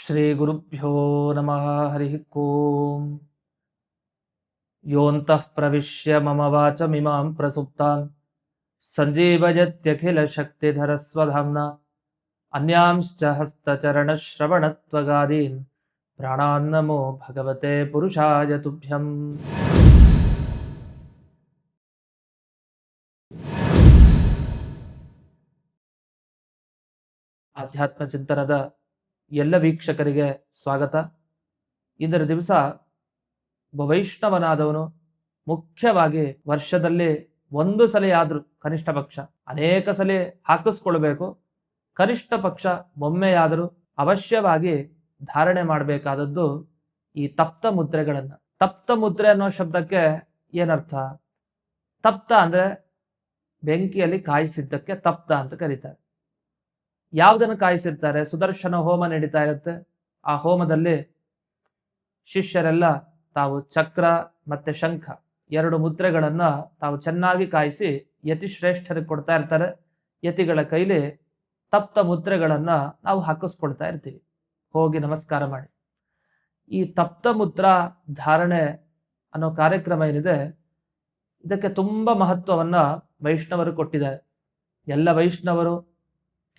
श्रीगुरुभ्यो नमः हरिः ओम् योऽन्तः प्रविश्य मम वाचमिमां प्रसुप्तां सञ्जीवयत्यखिलशक्तिधरस्वधाम्ना अन्यांश्च हस्तचरणश्रवणत्वगादीन् प्राणान्नमो भगवते पुरुषाय तुभ्यम् ಆಧ್ಯಾತ್ಮ ಚಿಂತನದ ಎಲ್ಲ ವೀಕ್ಷಕರಿಗೆ ಸ್ವಾಗತ. ಇಂದರ ದಿವಸ ವೈಷ್ಣವನಾದವನು ಮುಖ್ಯವಾಗಿ ವರ್ಷದಲ್ಲಿ ಒಂದು ಸಲ ಆದ್ರೂ ಕನಿಷ್ಠ ಪಕ್ಷ ಅನೇಕ ಸಲ ಹಾಕಿಸ್ಕೊಳ್ಬೇಕು. ಕನಿಷ್ಠ ಪಕ್ಷ ಒಮ್ಮೆಯಾದರೂ ಅವಶ್ಯವಾಗಿ ಧಾರಣೆ ಮಾಡಬೇಕಾದದ್ದು ಈ ತಪ್ತ ಮುದ್ರೆಗಳನ್ನು. ತಪ್ತ ಮುದ್ರೆ ಅನ್ನೋ ಶಬ್ದಕ್ಕೆ ಏನರ್ಥ? ತಪ್ತ ಅಂದರೆ ಬೆಂಕಿಯಲ್ಲಿ ಕಾಯಿಸಿದ್ದಕ್ಕೆ ತಪ್ತ ಅಂತ ಕರೀತಾರೆ. ಯಾವುದನ್ನು ಕಾಯಿಸಿರ್ತಾರೆ? ಸುದರ್ಶನ ಹೋಮ ನಡೀತಾ ಇರುತ್ತೆ. ಆ ಹೋಮದಲ್ಲಿ ಶಿಷ್ಯರೆಲ್ಲ ತಾವು ಚಕ್ರ ಮತ್ತೆ ಶಂಖ ಎರಡು ಮುದ್ರೆಗಳನ್ನ ತಾವು ಚೆನ್ನಾಗಿ ಕಾಯಿಸಿ ಯತಿಶ್ರೇಷ್ಠರಿಗೆ ಕೊಡ್ತಾ ಇರ್ತಾರೆ. ಯತಿಗಳ ಕೈಲಿ ತಪ್ತ ಮುದ್ರೆಗಳನ್ನ ನಾವು ಹಾಕಿಸ್ಕೊಳ್ತಾ ಇರ್ತೀವಿ. ಹೋಗಿ ನಮಸ್ಕಾರ ಮಾಡಿ. ಈ ತಪ್ತ ಮುದ್ರಾ ಧಾರಣೆ ಅನ್ನೋ ಕಾರ್ಯಕ್ರಮ ಏನಿದೆ, ಇದಕ್ಕೆ ತುಂಬ ಮಹತ್ವವನ್ನ ವೈಷ್ಣವರು ಕೊಟ್ಟಿದ್ದಾರೆ. ಎಲ್ಲ ವೈಷ್ಣವರು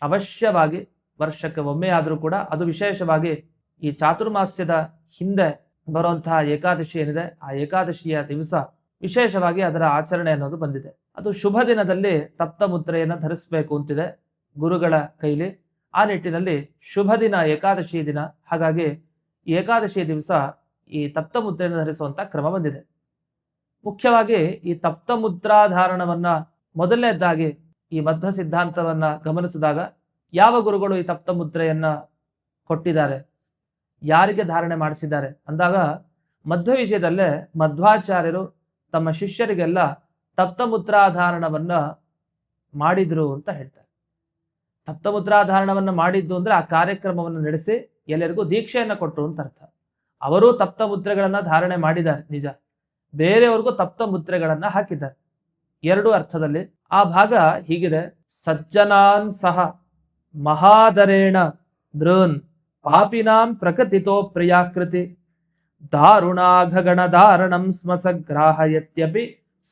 ಅವಶ್ಯವಾಗಿ ವರ್ಷಕ್ಕೆ ಒಮ್ಮೆ ಆದರೂ ಕೂಡ ಅದು ವಿಶೇಷವಾಗಿ ಈ ಚಾತುರ್ಮಾಸ್ಯದ ಹಿಂದೆ ಬರುವಂತಹ ಏಕಾದಶಿ ಏನಿದೆ, ಆ ಏಕಾದಶಿಯ ದಿವಸ ವಿಶೇಷವಾಗಿ ಅದರ ಆಚರಣೆ ಅನ್ನೋದು ಬಂದಿದೆ. ಅದು ಶುಭ ದಿನದಲ್ಲಿ ತಪ್ತ ಮುದ್ರೆಯನ್ನು ಧರಿಸಬೇಕು ಅಂತಿದೆ ಗುರುಗಳ ಕೈಲಿ. ಆ ನಿಟ್ಟಿನಲ್ಲಿ ಶುಭ ದಿನ, ಏಕಾದಶಿ ದಿನ, ಹಾಗಾಗಿ ಏಕಾದಶಿ ದಿವಸ ಈ ತಪ್ತ ಮುದ್ರೆಯನ್ನು ಧರಿಸುವಂತ ಕ್ರಮ ಬಂದಿದೆ. ಮುಖ್ಯವಾಗಿ ಈ ತಪ್ತ ಮುದ್ರಾಧಾರಣವನ್ನ ಮೊದಲನೇದಾಗಿ ಈ ಮಧ್ಯ ಸಿದ್ಧಾಂತವನ್ನ ಗಮನಿಸಿದಾಗ ಯಾವ ಗುರುಗಳು ಈ ತಪ್ತ ಮುದ್ರೆಯನ್ನು ಕೊಟ್ಟಿದ್ದಾರೆ? ಯಾರಿಗೆ ಧಾರಣೆ ಮಾಡಿಸಿದ್ದಾರೆ? ಅಂದಾಗ ಮಧ್ವ ವಿಷಯದಲ್ಲೇ ಮಧ್ವಾಚಾರ್ಯರು ತಮ್ಮ ಶಿಷ್ಯರಿಗೆಲ್ಲ ತಪ್ತ ಮುದ್ರಾಧಾರಣವನ್ನ ಮಾಡಿದ್ರು ಅಂತ ಹೇಳ್ತಾರೆ. ತಪ್ತ ಮುದ್ರಾಧಾರಣವನ್ನ ಮಾಡಿದ್ದು ಅಂದ್ರೆ ಆ ಕಾರ್ಯಕ್ರಮವನ್ನು ನಡೆಸಿ ಎಲ್ಲರಿಗೂ ದೀಕ್ಷೆಯನ್ನ ಕೊಟ್ಟರು ಅಂತ ಅರ್ಥ. ಅವರು ತಪ್ತ ಮುದ್ರೆಗಳನ್ನ ಧಾರಣೆ ಮಾಡಿದ್ದಾರೆ, ನಿಜ. ಬೇರೆಯವ್ರಿಗೂ ತಪ್ತ ಮುದ್ರೆಗಳನ್ನ ಹಾಕಿದ್ದಾರೆ. ಎರಡು ಅರ್ಥದಲ್ಲಿ ಆ ಭಾಗ ಹೀಗಿದೆ. ಸಜ್ಜನಾನ್ ಸಹ ಮಹಾದರೇಣ ದೃನ್ ಪಾಪಿನಾಂ ಪ್ರಕೃತಿತೋ ಪ್ರಿಯಾಕೃತಿ ದಾರುಣಾಘಗಣ ಧಾರಣಂ ಸ್ಮಸಗ್ರಾಹಯತ್ಯಪಿ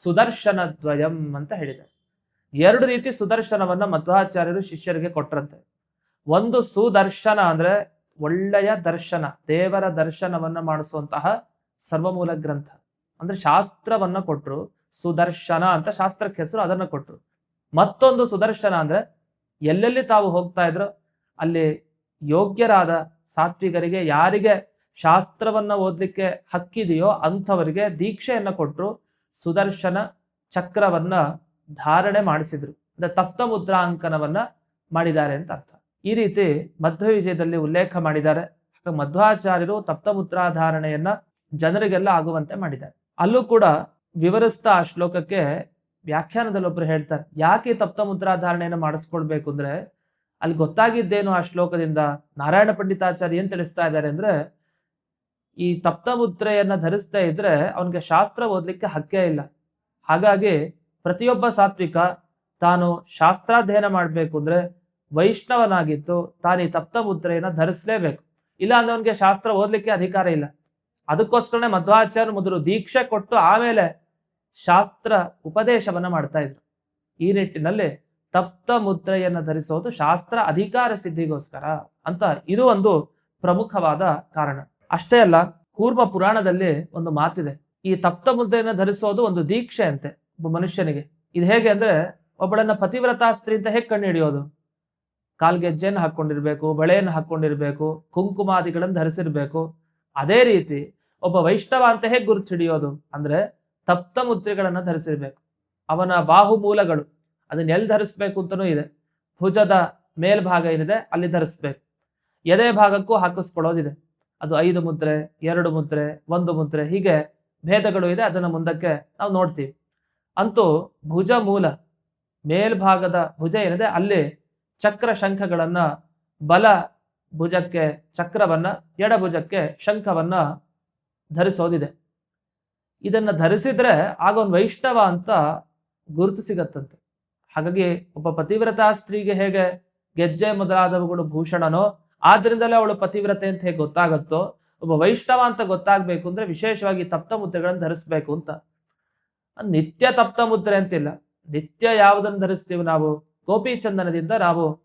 ಸುದರ್ಶನ ದ್ವಯಂ ಅಂತ ಹೇಳಿದೆ. ಎರಡು ರೀತಿ ಸುದರ್ಶನವನ್ನ ಮಧ್ವಾಚಾರ್ಯರು ಶಿಷ್ಯರಿಗೆ ಕೊಟ್ರಂತೆ. ಒಂದು ಸುದರ್ಶನ ಅಂದ್ರೆ ಒಳ್ಳೆಯ ದರ್ಶನ, ದೇವರ ದರ್ಶನವನ್ನ ಮಾಡಿಸುವಂತಹ ಸರ್ವಮೂಲ ಗ್ರಂಥ. ಅಂದ್ರೆ ಶಾಸ್ತ್ರವನ್ನ ಕೊಟ್ರು ಸುದರ್ಶನ ಅಂತ ಶಾಸ್ತ್ರಕ್ಕೆ ಹೆಸರು ಅದನ್ನ ಕೊಟ್ರು. ಮತ್ತೊಂದು ಸುದರ್ಶನ ಅಂದ್ರೆ ಎಲ್ಲೆಲ್ಲಿ ತಾವು ಹೋಗ್ತಾ ಇದ್ರು ಅಲ್ಲಿ ಯೋಗ್ಯರಾದ ಸಾತ್ವಿಕರಿಗೆ ಯಾರಿಗೆ ಶಾಸ್ತ್ರವನ್ನ ಓದ್ಲಿಕ್ಕೆ ಹಕ್ಕಿದೆಯೋ ಅಂಥವರಿಗೆ ದೀಕ್ಷೆಯನ್ನ ಕೊಟ್ಟರು ಸುದರ್ಶನ ಚಕ್ರವನ್ನ ಧಾರಣೆ ಮಾಡಿಸಿದ್ರು. ಅಂದ್ರೆ ತಪ್ತ ಮುದ್ರಾಂಕನವನ್ನ ಮಾಡಿದ್ದಾರೆ ಅಂತ ಅರ್ಥ. ಈ ರೀತಿ ಮಧ್ವ ವಿಜಯದಲ್ಲಿ ಉಲ್ಲೇಖ ಮಾಡಿದ್ದಾರೆ. ಮಧ್ವಾಚಾರ್ಯರು ತಪ್ತ ಮುದ್ರಾಧಾರಣೆಯನ್ನ ಜನರಿಗೆಲ್ಲ ಆಗುವಂತೆ ಮಾಡಿದ್ದಾರೆ. ಅಲ್ಲೂ ಕೂಡ ವಿವರಿಸ್ತಾ ಆ ಶ್ಲೋಕಕ್ಕೆ ವ್ಯಾಖ್ಯಾನದಲ್ಲಿ ಒಬ್ರು ಹೇಳ್ತಾರೆ, ಯಾಕೆ ತಪ್ತ ಮುದ್ರಾಧಾರಣೆಯನ್ನು ಮಾಡಿಸ್ಕೊಳ್ಬೇಕು ಅಂದ್ರೆ, ಅಲ್ಲಿ ಗೊತ್ತಾಗಿದ್ದೇನು ಆ ಶ್ಲೋಕದಿಂದ? ನಾರಾಯಣ ಪಂಡಿತಾಚಾರ್ಯ ಏನ್ ತಿಳಿಸ್ತಾ ಇದ್ದಾರೆ ಅಂದ್ರೆ, ಈ ತಪ್ತ ಮುದ್ರೆಯನ್ನ ಧರಿಸ್ತಾ ಇದ್ರೆ ಅವನಿಗೆ ಶಾಸ್ತ್ರ ಓದ್ಲಿಕ್ಕೆ ಹಕ್ಕೇ ಇಲ್ಲ. ಹಾಗಾಗಿ ಪ್ರತಿಯೊಬ್ಬ ಸಾತ್ವಿಕ ತಾನು ಶಾಸ್ತ್ರಾಧ್ಯಯನ ಮಾಡಬೇಕು ಅಂದ್ರೆ ವೈಷ್ಣವನಾಗಿತ್ತು ತಾನು ಈ ತಪ್ತ ಮುದ್ರೆಯನ್ನ ಧರಿಸಲೇಬೇಕು. ಇಲ್ಲ ಅಂದ್ರೆ ಅವನಿಗೆ ಶಾಸ್ತ್ರ ಓದ್ಲಿಕ್ಕೆ ಅಧಿಕಾರ ಇಲ್ಲ. ಅದಕ್ಕೋಸ್ಕರನೇ ಮಧ್ವಾಚಾರ್ಯ ಮೊದಲು ದೀಕ್ಷೆ ಕೊಟ್ಟು ಆಮೇಲೆ ಶಾಸ್ತ್ರ ಉಪದೇಶವನ್ನ ಮಾಡ್ತಾ ಇದ್ರು. ಈ ನಿಟ್ಟಿನಲ್ಲಿ ತಪ್ತ ಮುದ್ರೆಯನ್ನು ಧರಿಸೋದು ಶಾಸ್ತ್ರ ಅಧಿಕಾರ ಸಿದ್ಧಿಗೋಸ್ಕರ ಅಂತ ಇದು ಒಂದು ಪ್ರಮುಖವಾದ ಕಾರಣ. ಅಷ್ಟೇ ಅಲ್ಲ, ಕೂರ್ಮ ಪುರಾಣದಲ್ಲಿ ಒಂದು ಮಾತಿದೆ. ಈ ತಪ್ತ ಮುದ್ರೆಯನ್ನು ಧರಿಸೋದು ಒಂದು ದೀಕ್ಷೆ ಅಂತೆ ಒಬ್ಬ ಮನುಷ್ಯನಿಗೆ. ಇದು ಹೇಗೆ ಅಂದ್ರೆ ಒಬ್ಬಳನ್ನ ಪತಿವ್ರತಾ ಸ್ತ್ರೀ ಅಂತ ಹೇಗೆ ಕಣ್ಣು ಹಿಡಿಯೋದು? ಕಾಲ್ಗೆಜ್ಜೆಯನ್ನು ಹಾಕೊಂಡಿರ್ಬೇಕು, ಬಳೆಯನ್ನು ಹಾಕೊಂಡಿರ್ಬೇಕು, ಕುಂಕುಮಾದಿಗಳನ್ನು ಧರಿಸಿರ್ಬೇಕು. ಅದೇ ರೀತಿ ಒಬ್ಬ ವೈಷ್ಣವ ಅಂತ ಹೇಗೆ ಗುರುತು ಹಿಡಿಯೋದು? ಅಂದ್ರೆ ತಪ್ತ ಮುದ್ರೆಗಳನ್ನು ಧರಿಸಿರ್ಬೇಕು. ಅವನ ಬಾಹುಮೂಲಗಳು, ಅದನ್ನ ಎಲ್ಲಿ ಧರಿಸ್ಬೇಕು ಅಂತನೂ ಇದೆ. ಭುಜದ ಮೇಲ್ಭಾಗ ಏನಿದೆ, ಅಲ್ಲಿ ಧರಿಸ್ಬೇಕು. ಎದೆ ಭಾಗಕ್ಕೂ ಹಾಕಿಸ್ಕೊಳ್ಳೋದಿದೆ. ಅದು ಐದು ಮುದ್ರೆ, ಎರಡು ಮುದ್ರೆ, ಒಂದು ಮುದ್ರೆ, ಹೀಗೆ ಭೇದಗಳು ಇದೆ, ಅದನ್ನ ಮುಂದಕ್ಕೆ ನಾವು ನೋಡ್ತೀವಿ. ಅಂತೂ ಭುಜ ಮೂಲ, ಮೇಲ್ಭಾಗದ ಭುಜ ಏನಿದೆ, ಅಲ್ಲಿ ಚಕ್ರ ಶಂಖಗಳನ್ನ, ಬಲ ಭುಜಕ್ಕೆ, ಚಕ್ರವನ್ನ, ಎಡ ಭುಜಕ್ಕೆ ಶಂಖವನ್ನ ಧರಿಸೋದಿದೆ. ಇದನ್ನ ಧರಿಸಿದ್ರೆ ಆಗ ಒಂದು ವೈಷ್ಣವ ಅಂತ ಗುರುತು ಸಿಗತ್ತಂತೆ. ಹಾಗಾಗಿ ಒಬ್ಬ ಪತಿವ್ರತಾ ಸ್ತ್ರೀಗೆ ಹೇಗೆ ಗೆಜ್ಜೆ ಮೊದಲಾದವುಗಳು ಭೂಷಣನೋ ಆದ್ರಿಂದಲೇ ಅವಳು ಪತಿವ್ರತೆ ಅಂತ ಹೇಗೆ ಗೊತ್ತಾಗತ್ತೋ, ಒಬ್ಬ ವೈಷ್ಣವ ಅಂತ ಗೊತ್ತಾಗಬೇಕು ಅಂದ್ರೆ ವಿಶೇಷವಾಗಿ ತಪ್ತ ಮುದ್ರೆಗಳನ್ನು ಧರಿಸ್ಬೇಕು ಅಂತ. ನಿತ್ಯ ತಪ್ತ ಮುದ್ರೆ ಅಂತಿಲ್ಲ. ನಿತ್ಯ ಯಾವುದನ್ನು ಧರಿಸ್ತೀವಿ ನಾವು? ಗೋಪಿ ಚಂದನದಿಂದ ನಾವು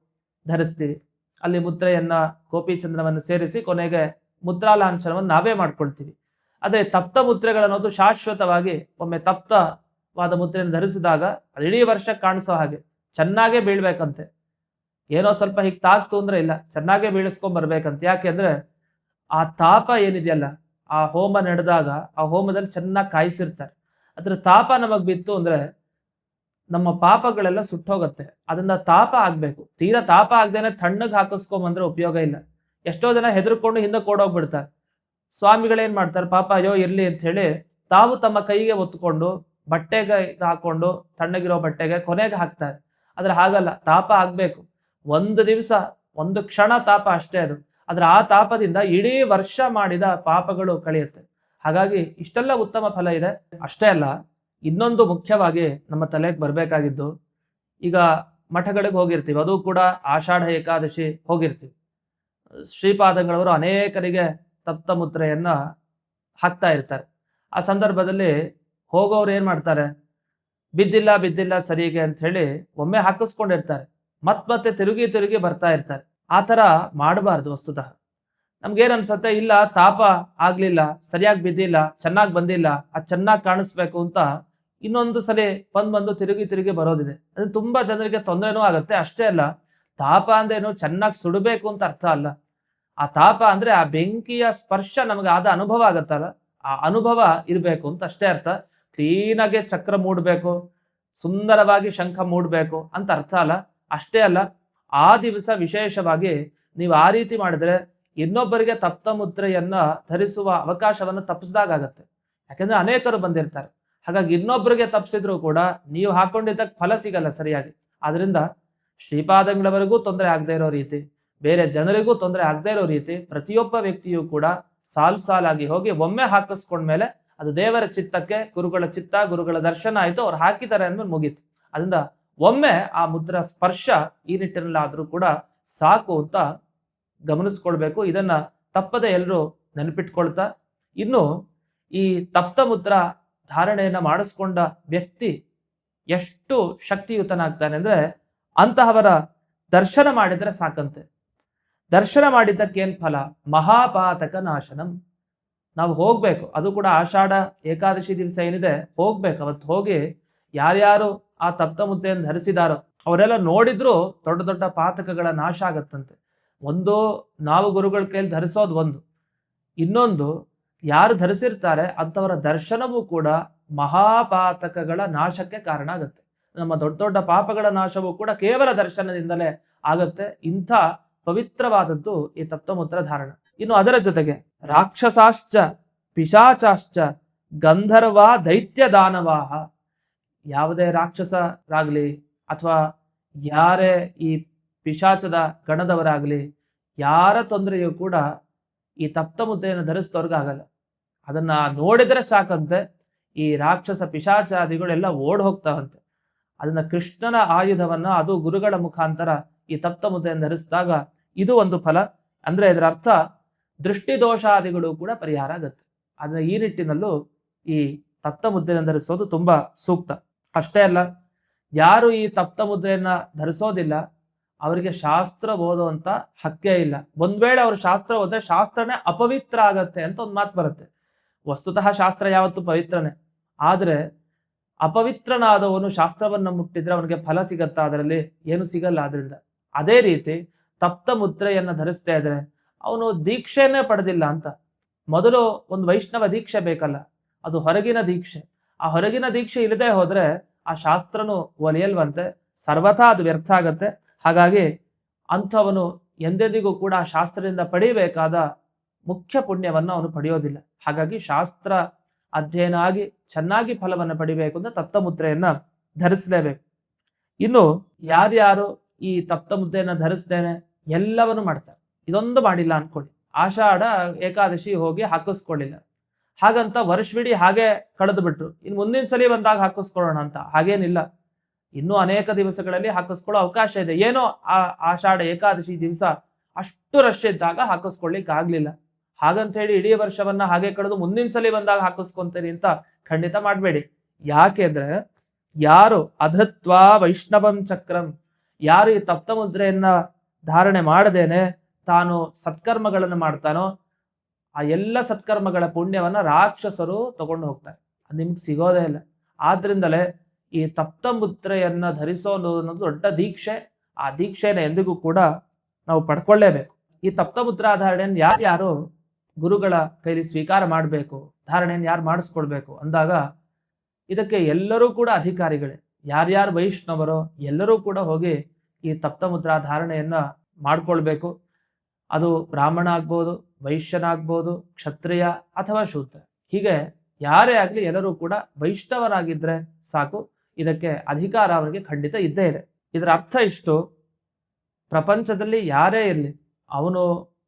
ಧರಿಸ್ತೀವಿ. ಅಲ್ಲಿ ಮುದ್ರೆಯನ್ನ ಗೋಪಿ ಚಂದನವನ್ನು ಸೇರಿಸಿ ಕೊನೆಗೆ ಮುದ್ರಾ ಲಾಂಛನವನ್ನು ನಾವೇ ಮಾಡ್ಕೊಳ್ತೀವಿ. ಅದೇ ತಪ್ತ ಮುದ್ರೆಗಳನ್ನೋದು ಶಾಶ್ವತವಾಗಿ ಒಮ್ಮೆ ತಪ್ತವಾದ ಮುದ್ರೆಯನ್ನು ಧರಿಸಿದಾಗ ಅದು ಇಡೀ ವರ್ಷ ಕಾಣಿಸೋ ಹಾಗೆ. ಚೆನ್ನಾಗೇ ಬೀಳ್ಬೇಕಂತೆ. ಏನೋ ಸ್ವಲ್ಪ ಹೀಗೆ ತಾಕ್ತು ಅಂದ್ರೆ ಇಲ್ಲ, ಚೆನ್ನಾಗೇ ಬೀಳಿಸ್ಕೊಂಡ್ ಬರ್ಬೇಕಂತ. ಯಾಕೆಂದ್ರೆ ಆ ತಾಪ ಏನಿದೆಯಲ್ಲ, ಆ ಹೋಮ ನಡೆದಾಗ ಆ ಹೋಮದಲ್ಲಿ ಚೆನ್ನಾಗಿ ಕಾಯಿಸಿರ್ತಾರೆ. ಅದ್ರ ತಾಪ ನಮಗ್ ಬಿತ್ತು ಅಂದ್ರೆ ನಮ್ಮ ಪಾಪಗಳೆಲ್ಲ ಸುಟ್ಟೋಗತ್ತೆ. ಅದನ್ನ ತಾಪ ಆಗ್ಬೇಕು. ತೀರಾ ತಾಪ ಆಗ್ದೇನೆ ತಣ್ಣಗೆ ಹಾಕಿಸ್ಕೊಂಬಂದ್ರೆ ಉಪಯೋಗ ಇಲ್ಲ. ಎಷ್ಟೋ ಜನ ಹೆದರ್ಕೊಂಡು ಹಿಂದೆ ಕೊಡೋಗ್ಬಿಡ್ತಾರೆ ಸ್ವಾಮಿಗಳೇನ್ ಮಾಡ್ತಾರೆ? ಪಾಪ ಅಯ್ಯೋ, ಇರ್ಲಿ ಅಂತ ಹೇಳಿ ತಾವು ತಮ್ಮ ಕೈಗೆ ಒತ್ಕೊಂಡು ಬಟ್ಟೆಗೆ ಹಾಕೊಂಡು ತಣ್ಣಗಿರೋ ಬಟ್ಟೆಗೆ ಕೊನೆಗೆ ಹಾಕ್ತಾರೆ. ಆದ್ರೆ ಹಾಗಲ್ಲ, ತಾಪ ಆಗ್ಬೇಕು. ಒಂದು ದಿವಸ, ಒಂದು ಕ್ಷಣ ತಾಪ ಅಷ್ಟೇ ಅದು. ಆದ್ರೆ ಆ ತಾಪದಿಂದ ಇಡೀ ವರ್ಷ ಮಾಡಿದ ಪಾಪಗಳು ಕಳೆಯುತ್ತೆ. ಹಾಗಾಗಿ ಇಷ್ಟೆಲ್ಲ ಉತ್ತಮ ಫಲ ಇದೆ. ಅಷ್ಟೇ ಅಲ್ಲ, ಇನ್ನೊಂದು ಮುಖ್ಯವಾಗಿ ನಮ್ಮ ತಲೆಗೆ ಬರಬೇಕಾಗಿದ್ದು, ಈಗ ಮಠಗಳಿಗೆ ಹೋಗಿರ್ತೀವಿ. ಅದು ಕೂಡ ಆಷಾಢ ಏಕಾದಶಿ ಹೋಗಿರ್ತೀವಿ. ಶ್ರೀಪಾದಂಗಳವರು ಅನೇಕರಿಗೆ ತಪ್ತ ಮುದ್ರೆಯನ್ನ ಹಾಕ್ತಾ ಇರ್ತಾರೆ. ಆ ಸಂದರ್ಭದಲ್ಲಿ ಹೋಗೋರು ಏನ್ ಮಾಡ್ತಾರೆ? ಬಿದ್ದಿಲ್ಲ ಬಿದ್ದಿಲ್ಲ ಸರಿಗೆ ಅಂತ ಹೇಳಿ ಒಮ್ಮೆ ಹಾಕಿಸ್ಕೊಂಡಿರ್ತಾರೆ. ಮತ್ ಮತ್ತೆ ತಿರುಗಿ ತಿರುಗಿ ಬರ್ತಾ ಇರ್ತಾರೆ. ಆ ಥರ ಮಾಡಬಾರ್ದು ವಸ್ತುತಃ. ನಮ್ಗೇನ್ ಅನ್ಸತ್ತೆ? ಇಲ್ಲ, ತಾಪ ಆಗ್ಲಿಲ್ಲ, ಸರಿಯಾಗಿ ಬಿದ್ದಿಲ್ಲ, ಚೆನ್ನಾಗಿ ಬಂದಿಲ್ಲ, ಅದು ಚೆನ್ನಾಗಿ ಕಾಣಿಸ್ಬೇಕು ಅಂತ ಇನ್ನೊಂದು ಸಲ ಬಂದ್ ಬಂದು ತಿರುಗಿ ತಿರುಗಿ ಬರೋದಿದೆ. ಅದು ತುಂಬಾ ಜನರಿಗೆ ತೊಂದರೆನೂ ಆಗುತ್ತೆ. ಅಷ್ಟೇ ಅಲ್ಲ, ತಾಪ ಅಂದ್ರೇನು ಚೆನ್ನಾಗಿ ಸುಡಬೇಕು ಅಂತ ಅರ್ಥ ಅಲ್ಲ. ಆ ತಾಪ ಅಂದ್ರೆ ಆ ಬೆಂಕಿಯ ಸ್ಪರ್ಶ ನಮಗೆ ಆದ ಅನುಭವ ಆಗತ್ತಲ್ಲ? ಆ ಅನುಭವ ಇರಬೇಕು ಅಂತ ಅಷ್ಟೇ ಅರ್ಥ. ಕ್ಲೀನಾಗೆ ಚಕ್ರ ಮೂಡಬೇಕು, ಸುಂದರವಾಗಿ ಶಂಖ ಮೂಡಬೇಕು ಅಂತ ಅರ್ಥ ಅಲ್ಲ. ಅಷ್ಟೇ ಅಲ್ಲ, ಆ ದಿವಸ ವಿಶೇಷವಾಗಿ ನೀವು ಆ ರೀತಿ ಮಾಡಿದ್ರೆ ಇನ್ನೊಬ್ಬರಿಗೆ ತಪ್ತ ಮುದ್ರೆಯನ್ನ ಧರಿಸುವ ಅವಕಾಶವನ್ನು ತಪ್ಪಿಸಿದಾಗತ್ತೆ ಯಾಕಂದ್ರೆ ಅನೇಕರು ಬಂದಿರ್ತಾರೆ. ಹಾಗಾಗಿ ಇನ್ನೊಬ್ಬರಿಗೆ ತಪ್ಪಿಸಿದ್ರು ಕೂಡ ನೀವು ಹಾಕೊಂಡಿದ್ದಕ್ಕೆ ಫಲ ಸಿಗಲ್ಲ ಸರಿಯಾಗಿ. ಆದ್ರಿಂದ ಶ್ರೀಪಾದಂಗಳವರೆಗೂ ತೊಂದರೆ ಆಗದೆ ಇರೋ ರೀತಿ. ಬೇರೆ ಜನರಿಗೂ ತೊಂದರೆ ಆಗದೆ ಇರೋ ರೀತಿ ಪ್ರತಿಯೊಬ್ಬ ವ್ಯಕ್ತಿಯೂ ಕೂಡ ಸಾಲ್ ಸಾಲಾಗಿ ಹೋಗಿ ಒಮ್ಮೆ ಹಾಕಿಸ್ಕೊಂಡ್ಮೇಲೆ ಅದು ದೇವರ ಚಿತ್ತಕ್ಕೆ ಗುರುಗಳ ಚಿತ್ತ, ಗುರುಗಳ ದರ್ಶನ ಆಯ್ತು, ಅವ್ರು ಹಾಕಿದ್ದಾರೆ ಅಂದ್ಮೇಲೆ ಮುಗೀತು. ಅದರಿಂದ ಒಮ್ಮೆ ಆ ಮುದ್ರ ಸ್ಪರ್ಶ ಈ ನಿಟ್ಟಿನಲ್ಲಿ ಆದ್ರೂ ಕೂಡ ಸಾಕು ಅಂತ ಗಮನಿಸ್ಕೊಳ್ಬೇಕು. ಇದನ್ನ ತಪ್ಪದೆ ಎಲ್ಲರೂ ನೆನಪಿಟ್ಕೊಳ್ತಾ, ಇನ್ನು ಈ ತಪ್ತ ಮುದ್ರ ಧಾರಣೆಯನ್ನ ಮಾಡಿಸ್ಕೊಂಡ ವ್ಯಕ್ತಿ ಎಷ್ಟು ಶಕ್ತಿಯುತನಾಗ್ತಾನೆ ಅಂದ್ರೆ ಅಂತಹವರ ದರ್ಶನ ಮಾಡಿದರೆ ಸಾಕಂತೆ. ದರ್ಶನ ಮಾಡಿದ್ದಕ್ಕೇನು ಫಲ? ಮಹಾಪಾತಕ ನಾಶನಂ. ನಾವು ಹೋಗಬೇಕು. ಅದು ಕೂಡ ಆಷಾಢ ಏಕಾದಶಿ ದಿವಸ ಏನಿದೆ? ಹೋಗ್ಬೇಕು. ಅವತ್ತು ಹೋಗಿ ಯಾರ್ಯಾರು ಆ ತಪ್ತ ಮುದ್ದೆಯನ್ನು ಧರಿಸಿದಾರೋ, ಅವರೆಲ್ಲ ನೋಡಿದ್ರು ದೊಡ್ಡ ದೊಡ್ಡ ಪಾತಕಗಳ ನಾಶ ಆಗತ್ತಂತೆ. ಒಂದು ನಾವು ಗುರುಗಳ ಕೈಯಲ್ಲಿ ಧರಿಸೋದು ಒಂದು. ಇನ್ನೊಂದು, ಯಾರು ಧರಿಸಿರ್ತಾರೆ ಅಂಥವರ ದರ್ಶನವೂ ಕೂಡ ಮಹಾಪಾತಕಗಳ ನಾಶಕ್ಕೆ ಕಾರಣ ಆಗುತ್ತೆ. ನಮ್ಮ ದೊಡ್ಡ ದೊಡ್ಡ ಪಾಪಗಳ ನಾಶವೂ ಕೂಡ ಕೇವಲ ದರ್ಶನದಿಂದಲೇ ಆಗತ್ತೆ. ಇಂಥ ಪವಿತ್ರವಾದದ್ದು ಈ ತಪ್ತಮುದ್ರ ಧಾರಣ. ಇನ್ನು ಅದರ ಜೊತೆಗೆ ರಾಕ್ಷಸಾಶ್ಚ, ಪಿಶಾಚಾಶ್ಚ, ಗಂಧರ್ವ ದೈತ್ಯ ದಾನವಾಹ ಯಾವುದೇ ರಾಕ್ಷಸರಾಗ್ಲಿ ಅಥವಾ ಯಾರೇ ಈ ಪಿಶಾಚದ ಗಣದವರಾಗ್ಲಿ, ಯಾರ ತೊಂದರೆಯೂ ಕೂಡ ಈ ತಪ್ತ ಮುದ್ರೆಯನ್ನು ಧರಿಸಿದವ್ರಿಗಾಗಲ್ಲ. ಅದನ್ನ ನೋಡಿದರೆ ಸಾಕಂತೆ, ಈ ರಾಕ್ಷಸ ಪಿಶಾಚಾದಿಗಳೆಲ್ಲ ಓಡ್ ಹೋಗ್ತಾವಂತೆ ಅದನ್ನ ಕೃಷ್ಣನ ಆಯುಧವನ್ನ, ಅದು ಗುರುಗಳ ಮುಖಾಂತರ ಈ ತಪ್ತ ಮುದ್ರೆಯನ್ನು ಧರಿಸಿದಾಗ ಇದು ಒಂದು ಫಲ. ಅಂದ್ರೆ ಇದರ ಅರ್ಥ ದೃಷ್ಟಿದೋಷಾದಿಗಳು ಕೂಡ ಪರಿಹಾರ ಆಗುತ್ತೆ. ಆದ್ರೆ ಈ ನಿಟ್ಟಿನಲ್ಲೂ ಈ ತಪ್ತ ಮುದ್ರೆಯನ್ನು ಧರಿಸೋದು ತುಂಬಾ ಸೂಕ್ತ. ಅಷ್ಟೇ ಅಲ್ಲ, ಯಾರು ಈ ತಪ್ತ ಮುದ್ರೆಯನ್ನ ಧರಿಸೋದಿಲ್ಲ, ಅವರಿಗೆ ಶಾಸ್ತ್ರ ಓದುವಂತ ಹಕ್ಕೇ ಇಲ್ಲ. ಒಂದ್ ವೇಳೆ ಅವರು ಶಾಸ್ತ್ರ ಓದ್ರೆ ಶಾಸ್ತ್ರನೇ ಅಪವಿತ್ರ ಆಗತ್ತೆ ಅಂತ ಒಂದು ಮಾತು ಬರುತ್ತೆ. ವಸ್ತುತಃ ಶಾಸ್ತ್ರ ಯಾವತ್ತು ಪವಿತ್ರನೇ. ಆದ್ರೆ ಅಪವಿತ್ರನಾದವನು ಶಾಸ್ತ್ರವನ್ನ ಮುಟ್ಟಿದ್ರೆ ಅವನಿಗೆ ಫಲ ಸಿಗತ್ತಾ ಅದರಲ್ಲಿ? ಏನು ಸಿಗಲ್ಲ ಅದರಿಂದ ಅದೇ ರೀತಿ ತಪ್ತ ಮುದ್ರೆಯನ್ನು ಧರಿಸ್ತಾ ಇದ್ರೆ ಅವನು ದೀಕ್ಷೆನೇ ಪಡೆದಿಲ್ಲ ಅಂತ. ಮೊದಲು ಒಂದು ವೈಷ್ಣವ ದೀಕ್ಷೆ ಬೇಕಲ್ಲ, ಅದು ಹೊರಗಿನ ದೀಕ್ಷೆ. ಆ ಹೊರಗಿನ ದೀಕ್ಷೆ ಇಲ್ಲದೆ ಹೋದ್ರೆ ಆ ಶಾಸ್ತ್ರನು ಒಲಿಯಲ್ವಂತೆ, ಸರ್ವಥಾ ಅದು ವ್ಯರ್ಥ ಆಗತ್ತೆ. ಹಾಗಾಗಿ ಅಂಥವನು ಎಂದೆಂದಿಗೂ ಕೂಡ ಆ ಶಾಸ್ತ್ರದಿಂದ ಪಡೆಯಬೇಕಾದ ಮುಖ್ಯ ಪುಣ್ಯವನ್ನು ಅವನು ಪಡೆಯೋದಿಲ್ಲ. ಹಾಗಾಗಿ ಶಾಸ್ತ್ರ ಅಧ್ಯಯನ ಆಗಿ ಚೆನ್ನಾಗಿ ಫಲವನ್ನು ಪಡಿಬೇಕು ಅಂತ ತಪ್ತ ಮುದ್ರೆಯನ್ನ ಧರಿಸಲೇಬೇಕು. ಇನ್ನು ಯಾರ್ಯಾರು ಈ ತಪ್ತ ಮುದ್ದೆಯನ್ನು ಧರಿಸ್ದೇನೆ ಎಲ್ಲವನ್ನು ಮಾಡ್ತಾರೆ. ಇದೊಂದು ಮಾಡಿಲ್ಲ ಅನ್ಕೊಳ್ಳಿ. ಆಷಾಢ ಏಕಾದಶಿ ಹೋಗಿ ಹಾಕಿಸ್ಕೊಳ್ಳಿಲ್ಲ. ಹಾಗಂತ ವರ್ಷವಿಡಿ ಹಾಗೆ ಕಳೆದು ಬಿಟ್ರು. ಇನ್ನು ಮುಂದಿನ ಸಲ ಬಂದಾಗ ಹಾಕಿಸ್ಕೊಳ್ಳೋಣ ಅಂತ. ಹಾಗೇನಿಲ್ಲ. ಇನ್ನೂ ಅನೇಕ ದಿವಸಗಳಲ್ಲಿ ಹಾಕಿಸ್ಕೊಳ್ಳೋ ಅವಕಾಶ ಇದೆ. ಏನೋ ಆ ಆಷಾಢ ಏಕಾದಶಿ ದಿವಸ ಅಷ್ಟು ರಶ್ ಇದ್ದಾಗ ಹಾಕಿಸ್ಕೊಳ್ಳಿಕ್ ಆಗ್ಲಿಲ್ಲ. ಹಾಗಂತ ಹೇಳಿ ಇಡೀ ವರ್ಷವನ್ನ ಹಾಗೆ ಕಳೆದು ಮುಂದಿನ ಸಲ ಬಂದಾಗ ಹಾಕಿಸ್ಕೊಂತೀರಿ ಅಂತ ಖಂಡಿತ ಮಾಡಬೇಡಿ. ಯಾಕೆಂದ್ರೆ ಯಾರು ಅಧತ್ವ ವೈಷ್ಣವಂ ಚಕ್ರಂ ಯಾರು ಈ ತಪ್ತ ಮುದ್ರೆಯನ್ನ ಧಾರಣೆ ಮಾಡದೇನೆ ತಾನು ಸತ್ಕರ್ಮಗಳನ್ನು ಮಾಡ್ತಾನೋ, ಆ ಎಲ್ಲ ಸತ್ಕರ್ಮಗಳ ಪುಣ್ಯವನ್ನ ರಾಕ್ಷಸರು ತಗೊಂಡು ಹೋಗ್ತಾರೆ. ಅದು ನಿಮ್ಗೆ ಸಿಗೋದೇ ಇಲ್ಲ. ಆದ್ರಿಂದಲೇ ಈ ತಪ್ತ ಮುದ್ರೆಯನ್ನ ಧರಿಸೋ ಅನ್ನೋದು ದೊಡ್ಡ ದೀಕ್ಷೆ, ಆ ದೀಕ್ಷೆನ ಎಂದಿಗೂ ಕೂಡ ನಾವು ಪಡ್ಕೊಳ್ಳೇಬೇಕು. ಈ ತಪ್ತ ಧಾರಣೆಯನ್ನು ಯಾರ್ಯಾರು ಗುರುಗಳ ಕೈಲಿ ಸ್ವೀಕಾರ ಮಾಡಬೇಕು, ಧಾರಣೆಯನ್ನು ಯಾರು ಮಾಡಿಸ್ಕೊಳ್ಬೇಕು ಅಂದಾಗ ಇದಕ್ಕೆ ಎಲ್ಲರೂ ಕೂಡ ಅಧಿಕಾರಿಗಳೇ. ಯಾರ್ಯಾರು ವೈಷ್ಣವರೋ ಎಲ್ಲರೂ ಕೂಡ ಹೋಗಿ ಈ ತಪ್ತ ಮುದ್ರಾ ಧಾರಣೆಯನ್ನ ಮಾಡ್ಕೊಳ್ಬೇಕು. ಅದು ಬ್ರಾಹ್ಮಣ ಆಗ್ಬೋದು ವೈಶ್ಯನಾಗ್ಬೋದು, ಕ್ಷತ್ರಿಯ ಅಥವಾ ಶೂದ್ರ. ಹೀಗೆ ಯಾರೇ ಆಗಲಿ ಎಲ್ಲರೂ ಕೂಡ ವೈಷ್ಣವರಾಗಿದ್ದರೆ ಸಾಕು. ಇದಕ್ಕೆ ಅಧಿಕಾರ ಅವರಿಗೆ ಖಂಡಿತ ಇದ್ದೇ ಇದೆ. ಇದರ ಅರ್ಥ ಇಷ್ಟು. ಪ್ರಪಂಚದಲ್ಲಿ ಯಾರೇ ಇರಲಿ, ಅವನು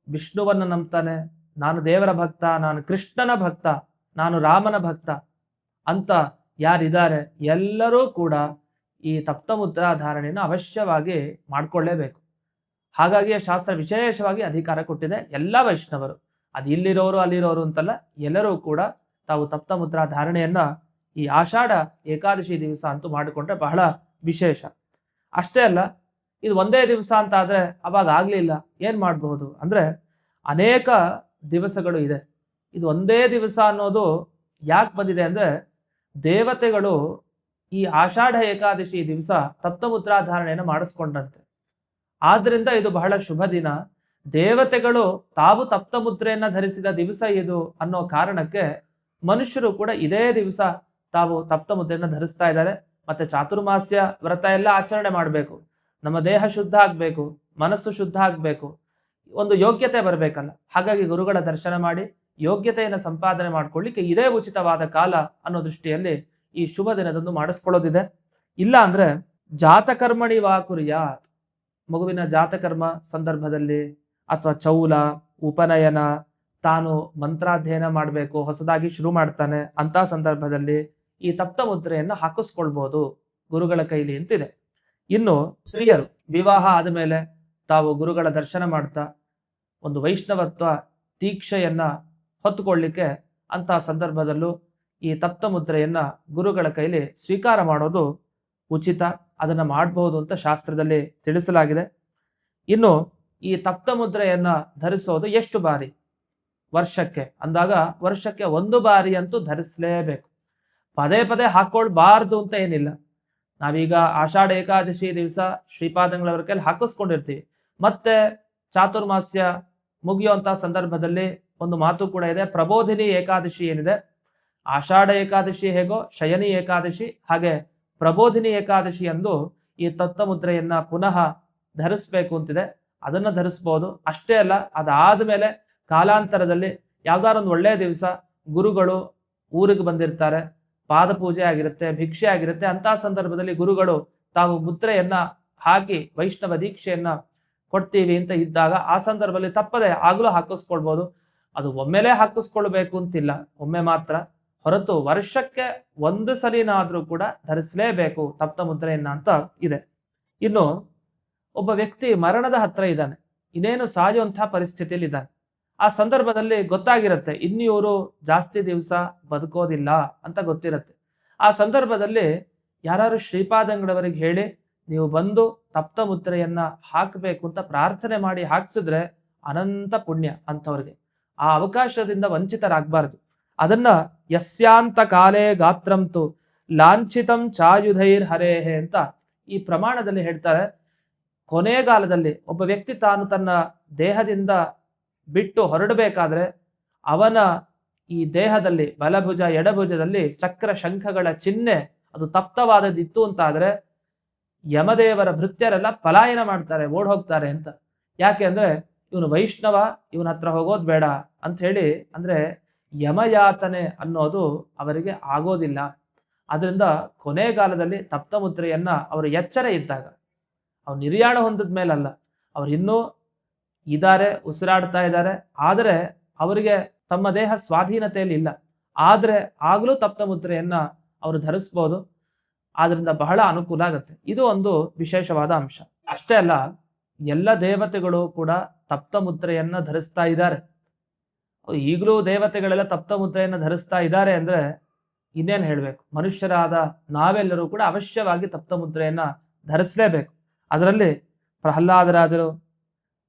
ವಿಷ್ಣುವನ್ನು ನಂಬ್ತಾನೆ, ನಾನು ದೇವರ ಭಕ್ತ, ನಾನು ಕೃಷ್ಣನ ಭಕ್ತ, ನಾನು ರಾಮನ ಭಕ್ತ ಅಂತ ಯಾರಿದ್ದಾರೆ ಎಲ್ಲರೂ ಕೂಡ ಈ ತಪ್ತಮುದ್ರಾ ಧಾರಣೆಯನ್ನು ಅವಶ್ಯವಾಗಿ ಮಾಡಿಕೊಳ್ಳೇಬೇಕು. ಹಾಗಾಗಿ ಶಾಸ್ತ್ರ ವಿಶೇಷವಾಗಿ ಅಧಿಕಾರ ಕೊಟ್ಟಿದೆ ಎಲ್ಲ ವೈಷ್ಣವರು. ಅದು ಇಲ್ಲಿರೋರು, ಅಲ್ಲಿರೋರು ಅಂತಲ್ಲ, ಎಲ್ಲರೂ ಕೂಡ ತಾವು ತಪ್ತಮುದ್ರಾ ಧಾರಣೆಯನ್ನ ಈ ಆಷಾಢ ಏಕಾದಶಿ ದಿವಸ ಅಂತೂ ಮಾಡಿಕೊಂಡ್ರೆ ಬಹಳ ವಿಶೇಷ. ಅಷ್ಟೇ ಅಲ್ಲ, ಇದು ಒಂದೇ ದಿವಸ ಅಂತ ಆದ್ರೆ ಅವಾಗ ಆಗಲಿಲ್ಲ, ಏನು ಮಾಡಬಹುದು? ಅಂದ್ರೆ ಅನೇಕ ದಿವಸಗಳು ಇದೆ. ಇದು ಒಂದೇ ದಿವಸ ಅನ್ನೋದು ಯಾಕೆ ಬಂದಿದೆ ಅಂದ್ರೆ ದೇವತೆಗಳು ಈ ಆಷಾಢ ಏಕಾದಶಿ ದಿವಸ ತಪ್ತಮುದ್ರಾಧಾರಣೆಯನ್ನು ಮಾಡಿಸ್ಕೊಂಡಂತೆ. ಆದ್ರಿಂದ ಇದು ಬಹಳ ಶುಭ ದಿನ. ದೇವತೆಗಳು ತಾವು ತಪ್ತ ಮುದ್ರೆಯನ್ನ ಧರಿಸಿದ ದಿವಸ ಇದು ಅನ್ನೋ ಕಾರಣಕ್ಕೆ ಮನುಷ್ಯರು ಕೂಡ ಇದೇ ದಿವಸ ತಾವು ತಪ್ತ ಮುದ್ರೆಯನ್ನ ಧರಿಸ್ತಾ ಇದ್ದಾರೆ. ಮತ್ತೆ ಚಾತುರ್ಮಾಸ್ಯ ವ್ರತ ಎಲ್ಲ ಆಚರಣೆ ಮಾಡಬೇಕು. ನಮ್ಮ ದೇಹ ಶುದ್ಧ ಆಗಬೇಕು, ಮನಸ್ಸು ಶುದ್ಧ ಆಗಬೇಕು, ಒಂದು ಯೋಗ್ಯತೆ ಬರಬೇಕಲ್ಲ. ಹಾಗಾಗಿ ಗುರುಗಳ ದರ್ಶನ ಮಾಡಿ ಯೋಗ್ಯತೆಯನ್ನು ಸಂಪಾದನೆ ಮಾಡ್ಕೊಳ್ಳಿಕ್ಕೆ ಇದೇ ಉಚಿತವಾದ ಕಾಲ ಅನ್ನೋ ದೃಷ್ಟಿಯಲ್ಲಿ ಈ ಶುಭ ದಿನದಂದು ಮಾಡಿಸ್ಕೊಳ್ಳೋದಿದೆ. ಇಲ್ಲ ಅಂದ್ರೆ ಜಾತಕರ್ಮಣಿ ವಾಕುರಿಯ ಮಗುವಿನ ಜಾತಕರ್ಮ ಸಂದರ್ಭದಲ್ಲಿ ಅಥವಾ ಚೌಲ, ಉಪನಯನ, ತಾನು ಮಂತ್ರಾಧ್ಯಯನ ಮಾಡಬೇಕು, ಹೊಸದಾಗಿ ಶುರು ಮಾಡ್ತಾನೆ ಅಂತ ಸಂದರ್ಭದಲ್ಲಿ ಈ ತಪ್ತ ಮುದ್ರೆಯನ್ನು ಹಾಕಿಸ್ಕೊಳ್ಬಹುದು ಗುರುಗಳ ಕೈಲಿ ಅಂತಿದೆ. ಇನ್ನು ಸ್ತ್ರೀಯರು ವಿವಾಹ ಆದಮೇಲೆ ತಾವು ಗುರುಗಳ ದರ್ಶನ ಮಾಡ್ತಾ ಒಂದು ವೈಷ್ಣವತ್ವ ದೀಕ್ಷೆಯನ್ನ ಹೊತ್ತುಕೊಳ್ಳಿಕ್ಕೆ ಅಂತಹ ಸಂದರ್ಭದಲ್ಲೂ ಈ ತಪ್ತ ಮುದ್ರೆಯನ್ನು ಗುರುಗಳ ಕೈಲಿ ಸ್ವೀಕಾರ ಮಾಡೋದು ಉಚಿತ, ಅದನ್ನು ಮಾಡಬಹುದು ಅಂತ ಶಾಸ್ತ್ರದಲ್ಲಿ ತಿಳಿಸಲಾಗಿದೆ. ಇನ್ನು ಈ ತಪ್ತ ಮುದ್ರೆಯನ್ನು ಧರಿಸೋದು ಎಷ್ಟು ಬಾರಿ? ವರ್ಷಕ್ಕೆ. ಅಂದಾಗ ವರ್ಷಕ್ಕೆ ಒಂದು ಬಾರಿ ಅಂತೂ ಧರಿಸಲೇಬೇಕು. ಪದೇ ಪದೇ ಹಾಕೊಳ್ಬಾರ್ದು ಅಂತ ಏನಿಲ್ಲ. ನಾವೀಗ ಆಷಾಢ ಏಕಾದಶಿ ದಿವಸ ಶ್ರೀಪಾದಂಗಳವರ ಕೈಲಿ ಹಾಕಿಸ್ಕೊಂಡಿರ್ತೀವಿ. ಮತ್ತೆ ಚಾತುರ್ಮಾಸ್ಯ ಮುಗಿಯುವಂತಹ ಸಂದರ್ಭದಲ್ಲಿ ಒಂದು ಮಾತು ಕೂಡ ಇದೆ, ಪ್ರಬೋಧಿನಿ ಏಕಾದಶಿ ಏನಿದೆ? ಆಷಾಢ ಏಕಾದಶಿ ಹೇಗೋ, ಶಯನಿ ಏಕಾದಶಿ, ಹಾಗೆ ಪ್ರಬೋಧಿನಿ ಏಕಾದಶಿ ಎಂದು ಈ ತತ್ವ ಮುದ್ರೆಯನ್ನ ಪುನಃ ಧರಿಸ್ಬೇಕು ಅಂತಿದೆ. ಅದನ್ನ ಧರಿಸ್ಬೋದು. ಅಷ್ಟೇ ಅಲ್ಲ, ಅದಾದ ಮೇಲೆ ಕಾಲಾಂತರದಲ್ಲಿ ಯಾವ್ದಾರೊಂದು ಒಳ್ಳೆಯ ದಿವಸ ಗುರುಗಳು ಊರಿಗೆ ಬಂದಿರ್ತಾರೆ. ಪಾದ ಪೂಜೆ ಆಗಿರುತ್ತೆ, ಭಿಕ್ಷೆ ಆಗಿರುತ್ತೆ. ಅಂತ ಸಂದರ್ಭದಲ್ಲಿ ಗುರುಗಳು ತಾವು ಮುದ್ರೆಯನ್ನ ಹಾಕಿ ವೈಷ್ಣವ ದೀಕ್ಷೆಯನ್ನ ಕೊಡ್ತೀವಿ ಅಂತ ಇದ್ದಾಗ ಆ ಸಂದರ್ಭದಲ್ಲಿ ತಪ್ಪದೆ ಆಗಲೂ ಹಾಕಿಸ್ಕೊಳ್ಬೋದು. ಅದು ಒಮ್ಮೆಲೇ ಹಾಕಿಸ್ಕೊಳ್ಬೇಕು ಅಂತಿಲ್ಲ. ಒಮ್ಮೆ ಮಾತ್ರ. ಹೊರತು ವರ್ಷಕ್ಕೆ ಒಂದು ಸಲಿನಾದ್ರೂ ಕೂಡ ಧರಿಸಲೇಬೇಕು ತಪ್ತ ಮುದ್ರೆಯನ್ನ ಅಂತ ಇದೆ. ಇನ್ನು ಒಬ್ಬ ವ್ಯಕ್ತಿ ಮರಣದ ಹತ್ರ ಇದ್ದಾನೆ. ಇನ್ನೇನು ಸಾಯುವಂತಹ ಪರಿಸ್ಥಿತಿಯಲ್ಲಿ ಇದ್ದಾನೆ ಆ ಸಂದರ್ಭದಲ್ಲಿ ಗೊತ್ತಾಗಿರುತ್ತೆ ಇನ್ನು ಜಾಸ್ತಿ ದಿವಸ ಬದುಕೋದಿಲ್ಲ ಅಂತ ಗೊತ್ತಿರುತ್ತೆ. ಆ ಸಂದರ್ಭದಲ್ಲಿ ಯಾರು ಶ್ರೀಪಾದಂಗಡವರಿಗೆ ಹೇಳಿ, ನೀವು ಬಂದು ತಪ್ತ ಮುದ್ರೆಯನ್ನ ಹಾಕಬೇಕು ಅಂತ ಪ್ರಾರ್ಥನೆ ಮಾಡಿ ಹಾಕ್ಸಿದ್ರೆ ಅನಂತ ಪುಣ್ಯ ಅಂಥವ್ರಿಗೆ ಆ ಅವಕಾಶದಿಂದ ವಂಚಿತರಾಗಬಾರದು. ಅದನ್ನ ಯಸ್ಯಾಂತ ಕಾಲೇ ಗಾತ್ರಂತು ಲಾಂಛಿತಂ ಚಾಯುಧೈರ್ ಹರೇಹೆ ಅಂತ ಈ ಪ್ರಮಾಣದಲ್ಲಿ ಹೇಳ್ತಾರೆ. ಕೊನೆಗಾಲದಲ್ಲಿ ಒಬ್ಬ ವ್ಯಕ್ತಿ ತಾನು ತನ್ನ ದೇಹದಿಂದ ಬಿಟ್ಟು ಹೊರಡಬೇಕಾದ್ರೆ ಅವನ ಈ ದೇಹದಲ್ಲಿ ಬಲಭುಜ, ಎಡಭುಜದಲ್ಲಿ ಚಕ್ರ ಶಂಖಗಳ ಚಿಹ್ನೆ ಅದು ತಪ್ತವಾದದ್ದಿತ್ತು ಅಂತಾದರೆ ಯಮದೇವರ ಭೃತ್ಯರೆಲ್ಲ ಪಲಾಯನ ಮಾಡ್ತಾರೆ ಓಡ್ ಹೋಗ್ತಾರೆ ಅಂತ. ಯಾಕೆ ಅಂದ್ರೆ ಇವನು ವೈಷ್ಣವ, ಇವನ ಹತ್ರ ಹೋಗೋದು ಬೇಡ ಅಂತ ಹೇಳಿ ಅಂದರೆ ಯಮಯಾತನೆ ಅನ್ನೋದು ಅವರಿಗೆ ಆಗೋದಿಲ್ಲ. ಅದರಿಂದ ಕೊನೆಗಾಲದಲ್ಲಿ ತಪ್ತ ಮುದ್ರೆಯನ್ನ ಅವರು ಎಚ್ಚರ ಇದ್ದಾಗ, ಅವ್ರು ನಿರ್ಯಾಣ ಹೊಂದಿದ ಮೇಲಲ್ಲ, ಅವ್ರು ಇನ್ನೂ ಇದ್ದಾರೆ, ಉಸಿರಾಡ್ತಾ ಇದ್ದಾರೆ, ಆದರೆ ಅವರಿಗೆ ತಮ್ಮ ದೇಹ ಸ್ವಾಧೀನತೆಯಲ್ಲಿ ಇಲ್ಲ. ಆದರೆ ಆಗಲೂ ತಪ್ತ ಮುದ್ರೆಯನ್ನ ಅವರು ಧರಿಸ್ಬೋದು. ಆದ್ರಿಂದ ಬಹಳ ಅನುಕೂಲ ಆಗುತ್ತೆ. ಇದು ಒಂದು ವಿಶೇಷವಾದ ಅಂಶ. ಅಷ್ಟೇ ಅಲ್ಲ, ಎಲ್ಲ ದೇವತೆಗಳು ಕೂಡ ತಪ್ತ ಮುದ್ರೆಯನ್ನ ಧರಿಸ್ತಾ ಇದ್ದಾರೆ. ಈಗಲೂ ದೇವತೆಗಳೆಲ್ಲ ತಪ್ತ ಮುದ್ರೆಯನ್ನ ಧರಿಸ್ತಾ ಇದ್ದಾರೆ ಅಂದ್ರೆ ಇನ್ನೇನು ಹೇಳಬೇಕು? ಮನುಷ್ಯರಾದ ನಾವೆಲ್ಲರೂ ಕೂಡ ಅವಶ್ಯವಾಗಿ ತಪ್ತ ಮುದ್ರೆಯನ್ನ ಧರಿಸಲೇಬೇಕು. ಅದರಲ್ಲಿ ಪ್ರಹ್ಲಾದರಾಜರು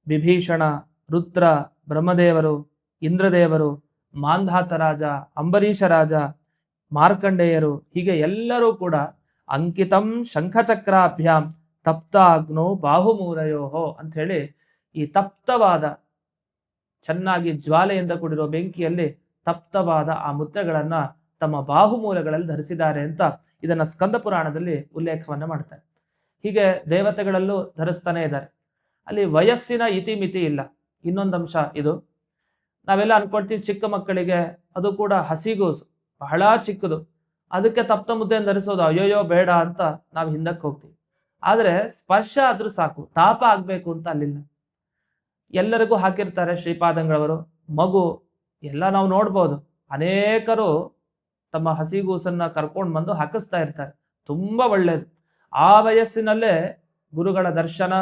ವಿಭೀಷಣ, ರುದ್ರ, ಬ್ರಹ್ಮದೇವರು, ಇಂದ್ರದೇವರು, ಮಾಂಧಾತ ರಾಜ, ಅಂಬರೀಷ ರಾಜ, ಮಾರ್ಕಂಡೇಯರು, ಹೀಗೆ ಎಲ್ಲರೂ ಕೂಡ ಅಂಕಿತಂ ಶಂಖಚಕ್ರಾಭ್ಯಾಂ ತಪ್ತಾಗ್ನೋ ಬಾಹುಮೂರಯೋಹೋ ಅಂತ ಹೇಳಿ ಈ ತಪ್ತವಾದ, ಚೆನ್ನಾಗಿ ಜ್ವಾಲೆಯಿಂದ ಕೂಡಿರೋ ಬೆಂಕಿಯಲ್ಲಿ ತಪ್ತವಾದ ಆ ಮುದ್ರೆಗಳನ್ನ ತಮ್ಮ ಬಾಹುಮೂಲಗಳಲ್ಲಿ ಧರಿಸಿದ್ದಾರೆ ಅಂತ ಇದನ್ನ ಸ್ಕಂದ ಪುರಾಣದಲ್ಲಿ ಉಲ್ಲೇಖವನ್ನ ಮಾಡ್ತಾರೆ. ಹೀಗೆ ದೇವತೆಗಳಲ್ಲೂ ಧರಿಸ್ತಾನೆ ಇದ್ದಾರೆ. ಅಲ್ಲಿ ವಯಸ್ಸಿನ ಇತಿಮಿತಿ ಇಲ್ಲ. ಇನ್ನೊಂದು ಅಂಶ ಇದು. ನಾವೆಲ್ಲ ಅನ್ಕೊಳ್ತೀವಿ ಚಿಕ್ಕ ಮಕ್ಕಳಿಗೆ ಅದು ಕೂಡ ಹಸಿಗೂಸು ಬಹಳ ಚಿಕ್ಕದು. ಅದಕ್ಕೆ ತಪ್ತ ಮುದ್ದೆಯನ್ನು ಧರಿಸೋದು ಅಯ್ಯೋಯ್ಯೋ ಬೇಡ ಅಂತ ನಾವು ಹಿಂದಕ್ಕೆ ಹೋಗ್ತೀವಿ. ಆದರೆ ಸ್ಪರ್ಶ ಆದರೂ ಸಾಕು, ತಾಪ ಆಗಬೇಕು ಅಂತ ಅಲ್ಲಿಲ್ಲ. ಎಲ್ಲರಿಗೂ ಹಾಕಿರ್ತಾರೆ ಶ್ರೀಪಾದಂಗಳವರು. ಮಗು, ಎಲ್ಲ ನಾವು ನೋಡ್ಬೋದು. ಅನೇಕರು ತಮ್ಮ ಹಸಿಗೂಸನ್ನ ಕರ್ಕೊಂಡು ಬಂದು ಹಾಕಿಸ್ತಾ ಇರ್ತಾರೆ. ತುಂಬಾ ಒಳ್ಳೆಯದು ಆ ವಯಸ್ಸಿನಲ್ಲೇ ಗುರುಗಳ ದರ್ಶನ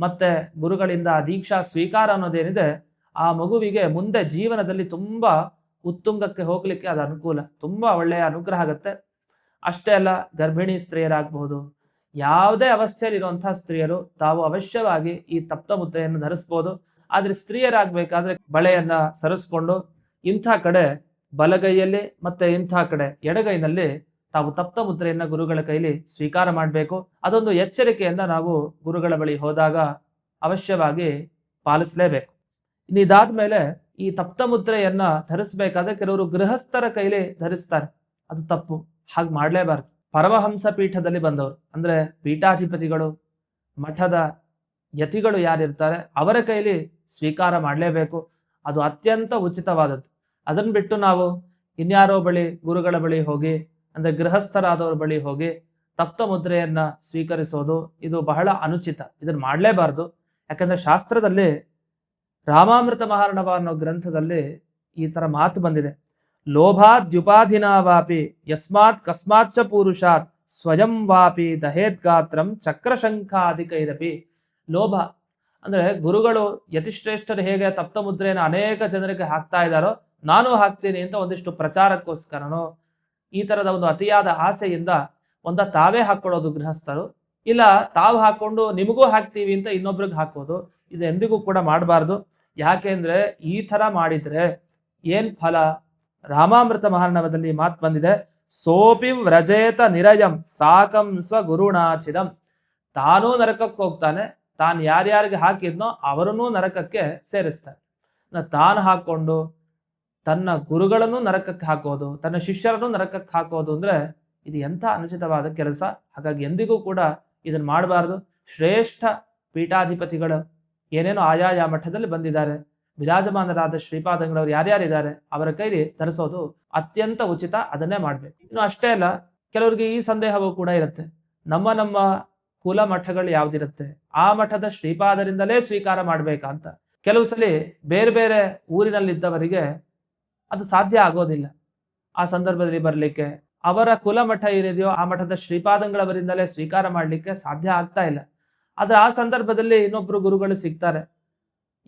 ಮತ್ತೆ ಗುರುಗಳಿಂದ ದೀಕ್ಷಾ ಸ್ವೀಕಾರ ಅನ್ನೋದೇನಿದೆ, ಆ ಮಗುವಿಗೆ ಮುಂದೆ ಜೀವನದಲ್ಲಿ ತುಂಬಾ ಉತ್ತುಂಗಕ್ಕೆ ಹೋಗಲಿಕ್ಕೆ ಅದು ಅನುಕೂಲ. ತುಂಬಾ ಒಳ್ಳೆಯ ಅನುಗ್ರಹ ಆಗುತ್ತೆ. ಅಷ್ಟೇ ಅಲ್ಲ, ಗರ್ಭಿಣಿ ಸ್ತ್ರೀಯರಾಗಬಹುದು ಯಾವುದೇ ಅವಸ್ಥೆಯಲ್ಲಿ ಇರುವಂತಹ ಸ್ತ್ರೀಯರು ತಾವು ಅವಶ್ಯವಾಗಿ ಈ ತಪ್ತ ಮುದ್ರೆಯನ್ನು ಧರಿಸ್ಬೋದು. ಆದ್ರೆ ಸ್ತ್ರೀಯರಾಗಬೇಕಾದ್ರೆ ಬಳೆಯನ್ನ ಸರಿಸ್ಕೊಂಡು ಇಂಥ ಕಡೆ ಬಲಗೈಯಲ್ಲಿ ಮತ್ತೆ ಇಂಥ ಕಡೆ ಎಡಗೈನಲ್ಲಿ ತಾವು ತಪ್ತ ಮುದ್ರೆಯನ್ನ ಗುರುಗಳ ಕೈಲಿ ಸ್ವೀಕಾರ ಮಾಡಬೇಕು. ಅದೊಂದು ಎಚ್ಚರಿಕೆಯನ್ನ ನಾವು ಗುರುಗಳ ಬಳಿ ಹೋದಾಗ ಅವಶ್ಯವಾಗಿ ಪಾಲಿಸಲೇಬೇಕು. ಇನ್ನು ಇದಾದ್ಮೇಲೆ ಈ ತಪ್ತ ಮುದ್ರೆಯನ್ನ ಧರಿಸಬೇಕಾದ್ರೆ ಕೆಲವರು ಗೃಹಸ್ಥರ ಕೈಲಿ ಧರಿಸ್ತಾರೆ. ಅದು ತಪ್ಪು. ಹಾಗೆ ಮಾಡಲೇಬಾರ್ದು. ಪರಮಹಂಸ ಪೀಠದಲ್ಲಿ ಬಂದವರು, ಅಂದ್ರೆ ಪೀಠಾಧಿಪತಿಗಳು, ಮಠದ ಯತಿಗಳು ಯಾರಿರ್ತಾರೆ, ಅವರ ಕೈಲಿ ಸ್ವೀಕಾರ ಮಾಡಲೇಬೇಕು. ಅದು ಅತ್ಯಂತ ಉಚಿತವಾದದ್ದು. ಅದನ್ನ ಬಿಟ್ಟು ನಾವು ಇನ್ಯಾರೋ ಬಳಿ ಗುರುಗಳ ಬಳಿ ಹೋಗಿ, ಅಂದ್ರೆ ಗೃಹಸ್ಥರಾದವರ ಬಳಿ ಹೋಗಿ ತಪ್ತ ಮುದ್ರೆಯನ್ನ ಸ್ವೀಕರಿಸೋದು, ಇದು ಬಹಳ ಅನುಚಿತ. ಇದನ್ನ ಮಾಡಲೇಬಾರ್ದು. ಯಾಕಂದ್ರೆ ಶಾಸ್ತ್ರದಲ್ಲಿ ರಾಮಾಮೃತ ಮಹಾರಣವ ಅನ್ನೋ ಗ್ರಂಥದಲ್ಲಿ ಈ ತರ ಮಾತು ಬಂದಿದೆ. ಲೋಭಾದ್ಯುಪಾಧಿನಾ ವಾಪಿ ಯಸ್ಮಾತ್ ಕಸ್ಮಾಚ್ಚ ಪುರುಷಾತ್ ಸ್ವಯಂ ವಾಪಿ ದಹೇದ್ಗಾತ್ರಂ ಚಕ್ರಶಂಖಾಧಿಕೈರಪಿ. ಲೋಭ ಅಂದ್ರೆ ಗುರುಗಳು ಯತಿಶ್ರೇಷ್ಠರು ಹೇಗೆ ತಪ್ತ ಮುದ್ರೆಯನ್ನು ಅನೇಕ ಜನರಿಗೆ ಹಾಕ್ತಾ ಇದ್ದಾರೋ ನಾನು ಹಾಕ್ತೀನಿ ಅಂತ ಒಂದಿಷ್ಟು ಪ್ರಚಾರಕ್ಕೋಸ್ಕರನೋ ಈ ತರದ ಒಂದು ಅತಿಯಾದ ಆಸೆಯಿಂದ ಒಂದ ತಾವೇ ಹಾಕೊಳ್ಳೋದು ಗೃಹಸ್ಥರು, ಇಲ್ಲ ತಾವು ಹಾಕೊಂಡು ನಿಮಗೂ ಹಾಕ್ತೀವಿ ಅಂತ ಇನ್ನೊಬ್ರಿಗೆ ಹಾಕೋದು, ಇದು ಎಂದಿಗೂ ಕೂಡ ಮಾಡಬಾರ್ದು. ಯಾಕೆಂದ್ರೆ ಈ ತರ ಮಾಡಿದ್ರೆ ಏನ್ ಫಲ? ರಾಮಾಮೃತ ಮಹಾರ್ಣವದಲ್ಲಿ ಮಾತು ಬಂದಿದೆ, ಸೋಪಿ ವ್ರಜೇತ ನಿರಯಂ, ಸಾಕಂ ಸ್ವ ಗುರುಣಾಚಿದಂ ತಾನೂ ನರಕಕ್ಕೆ ಹೋಗ್ತಾನೆ ತಾನು ಯಾರ್ಯಾರಿಗೆ ಹಾಕಿದ್ನೋ ಅವರನ್ನೂ ನರಕಕ್ಕೆ ಸೇರಿಸ್ತಾರೆ ತಾನು ಹಾಕೊಂಡು ತನ್ನ ಗುರುಗಳನ್ನು ನರಕಕ್ಕೆ ಹಾಕೋದು, ತನ್ನ ಶಿಷ್ಯರನ್ನು ನರಕಕ್ಕೆ ಹಾಕೋದು ಅಂದ್ರೆ ಇದು ಎಂಥ ಅನುಚಿತವಾದ ಕೆಲಸ. ಹಾಗಾಗಿ ಎಂದಿಗೂ ಕೂಡ ಇದನ್ನ ಮಾಡಬಾರ್ದು. ಶ್ರೇಷ್ಠ ಪೀಠಾಧಿಪತಿಗಳು ಏನೇನೋ ಆಯಾಯ ಮಠದಲ್ಲಿ ಬಂದಿದ್ದಾರೆ, ವಿರಾಜಮಾನರಾದ ಶ್ರೀಪಾದಂಗಳವರು ಯಾರ್ಯಾರಿದ್ದಾರೆ ಅವರ ಕೈಲಿ ಧರಿಸೋದು ಅತ್ಯಂತ ಉಚಿತ, ಅದನ್ನೇ ಮಾಡ್ಬೇಕು. ಇನ್ನು ಅಷ್ಟೇ ಅಲ್ಲ, ಕೆಲವರಿಗೆ ಈ ಸಂದೇಹವೂ ಕೂಡ ಇರುತ್ತೆ. ನಮ್ಮ ನಮ್ಮ ಕುಲ ಮಠಗಳು ಯಾವ್ದಿರುತ್ತೆ? ಆ ಮಠದ ಶ್ರೀಪಾದರಿಂದಲೇ ಸ್ವೀಕಾರ ಮಾಡ್ಬೇಕಂತ. ಕೆಲವು ಸಲ ಬೇರೆ ಬೇರೆ ಊರಿನಲ್ಲಿದ್ದವರಿಗೆ ಅದು ಸಾಧ್ಯ ಆಗೋದಿಲ್ಲ. ಆ ಸಂದರ್ಭದಲ್ಲಿ ಬರಲಿಕ್ಕೆ ಅವರ ಕುಲ ಮಠ ಏನಿದೆಯೋ ಆ ಮಠದ ಶ್ರೀಪಾದಂಗಳವರಿಂದಲೇ ಸ್ವೀಕಾರ ಮಾಡಲಿಕ್ಕೆ ಸಾಧ್ಯ ಆಗ್ತಾ ಇಲ್ಲ. ಆದ್ರೆ ಆ ಸಂದರ್ಭದಲ್ಲಿ ಇನ್ನೊಬ್ರು ಗುರುಗಳು ಸಿಗ್ತಾರೆ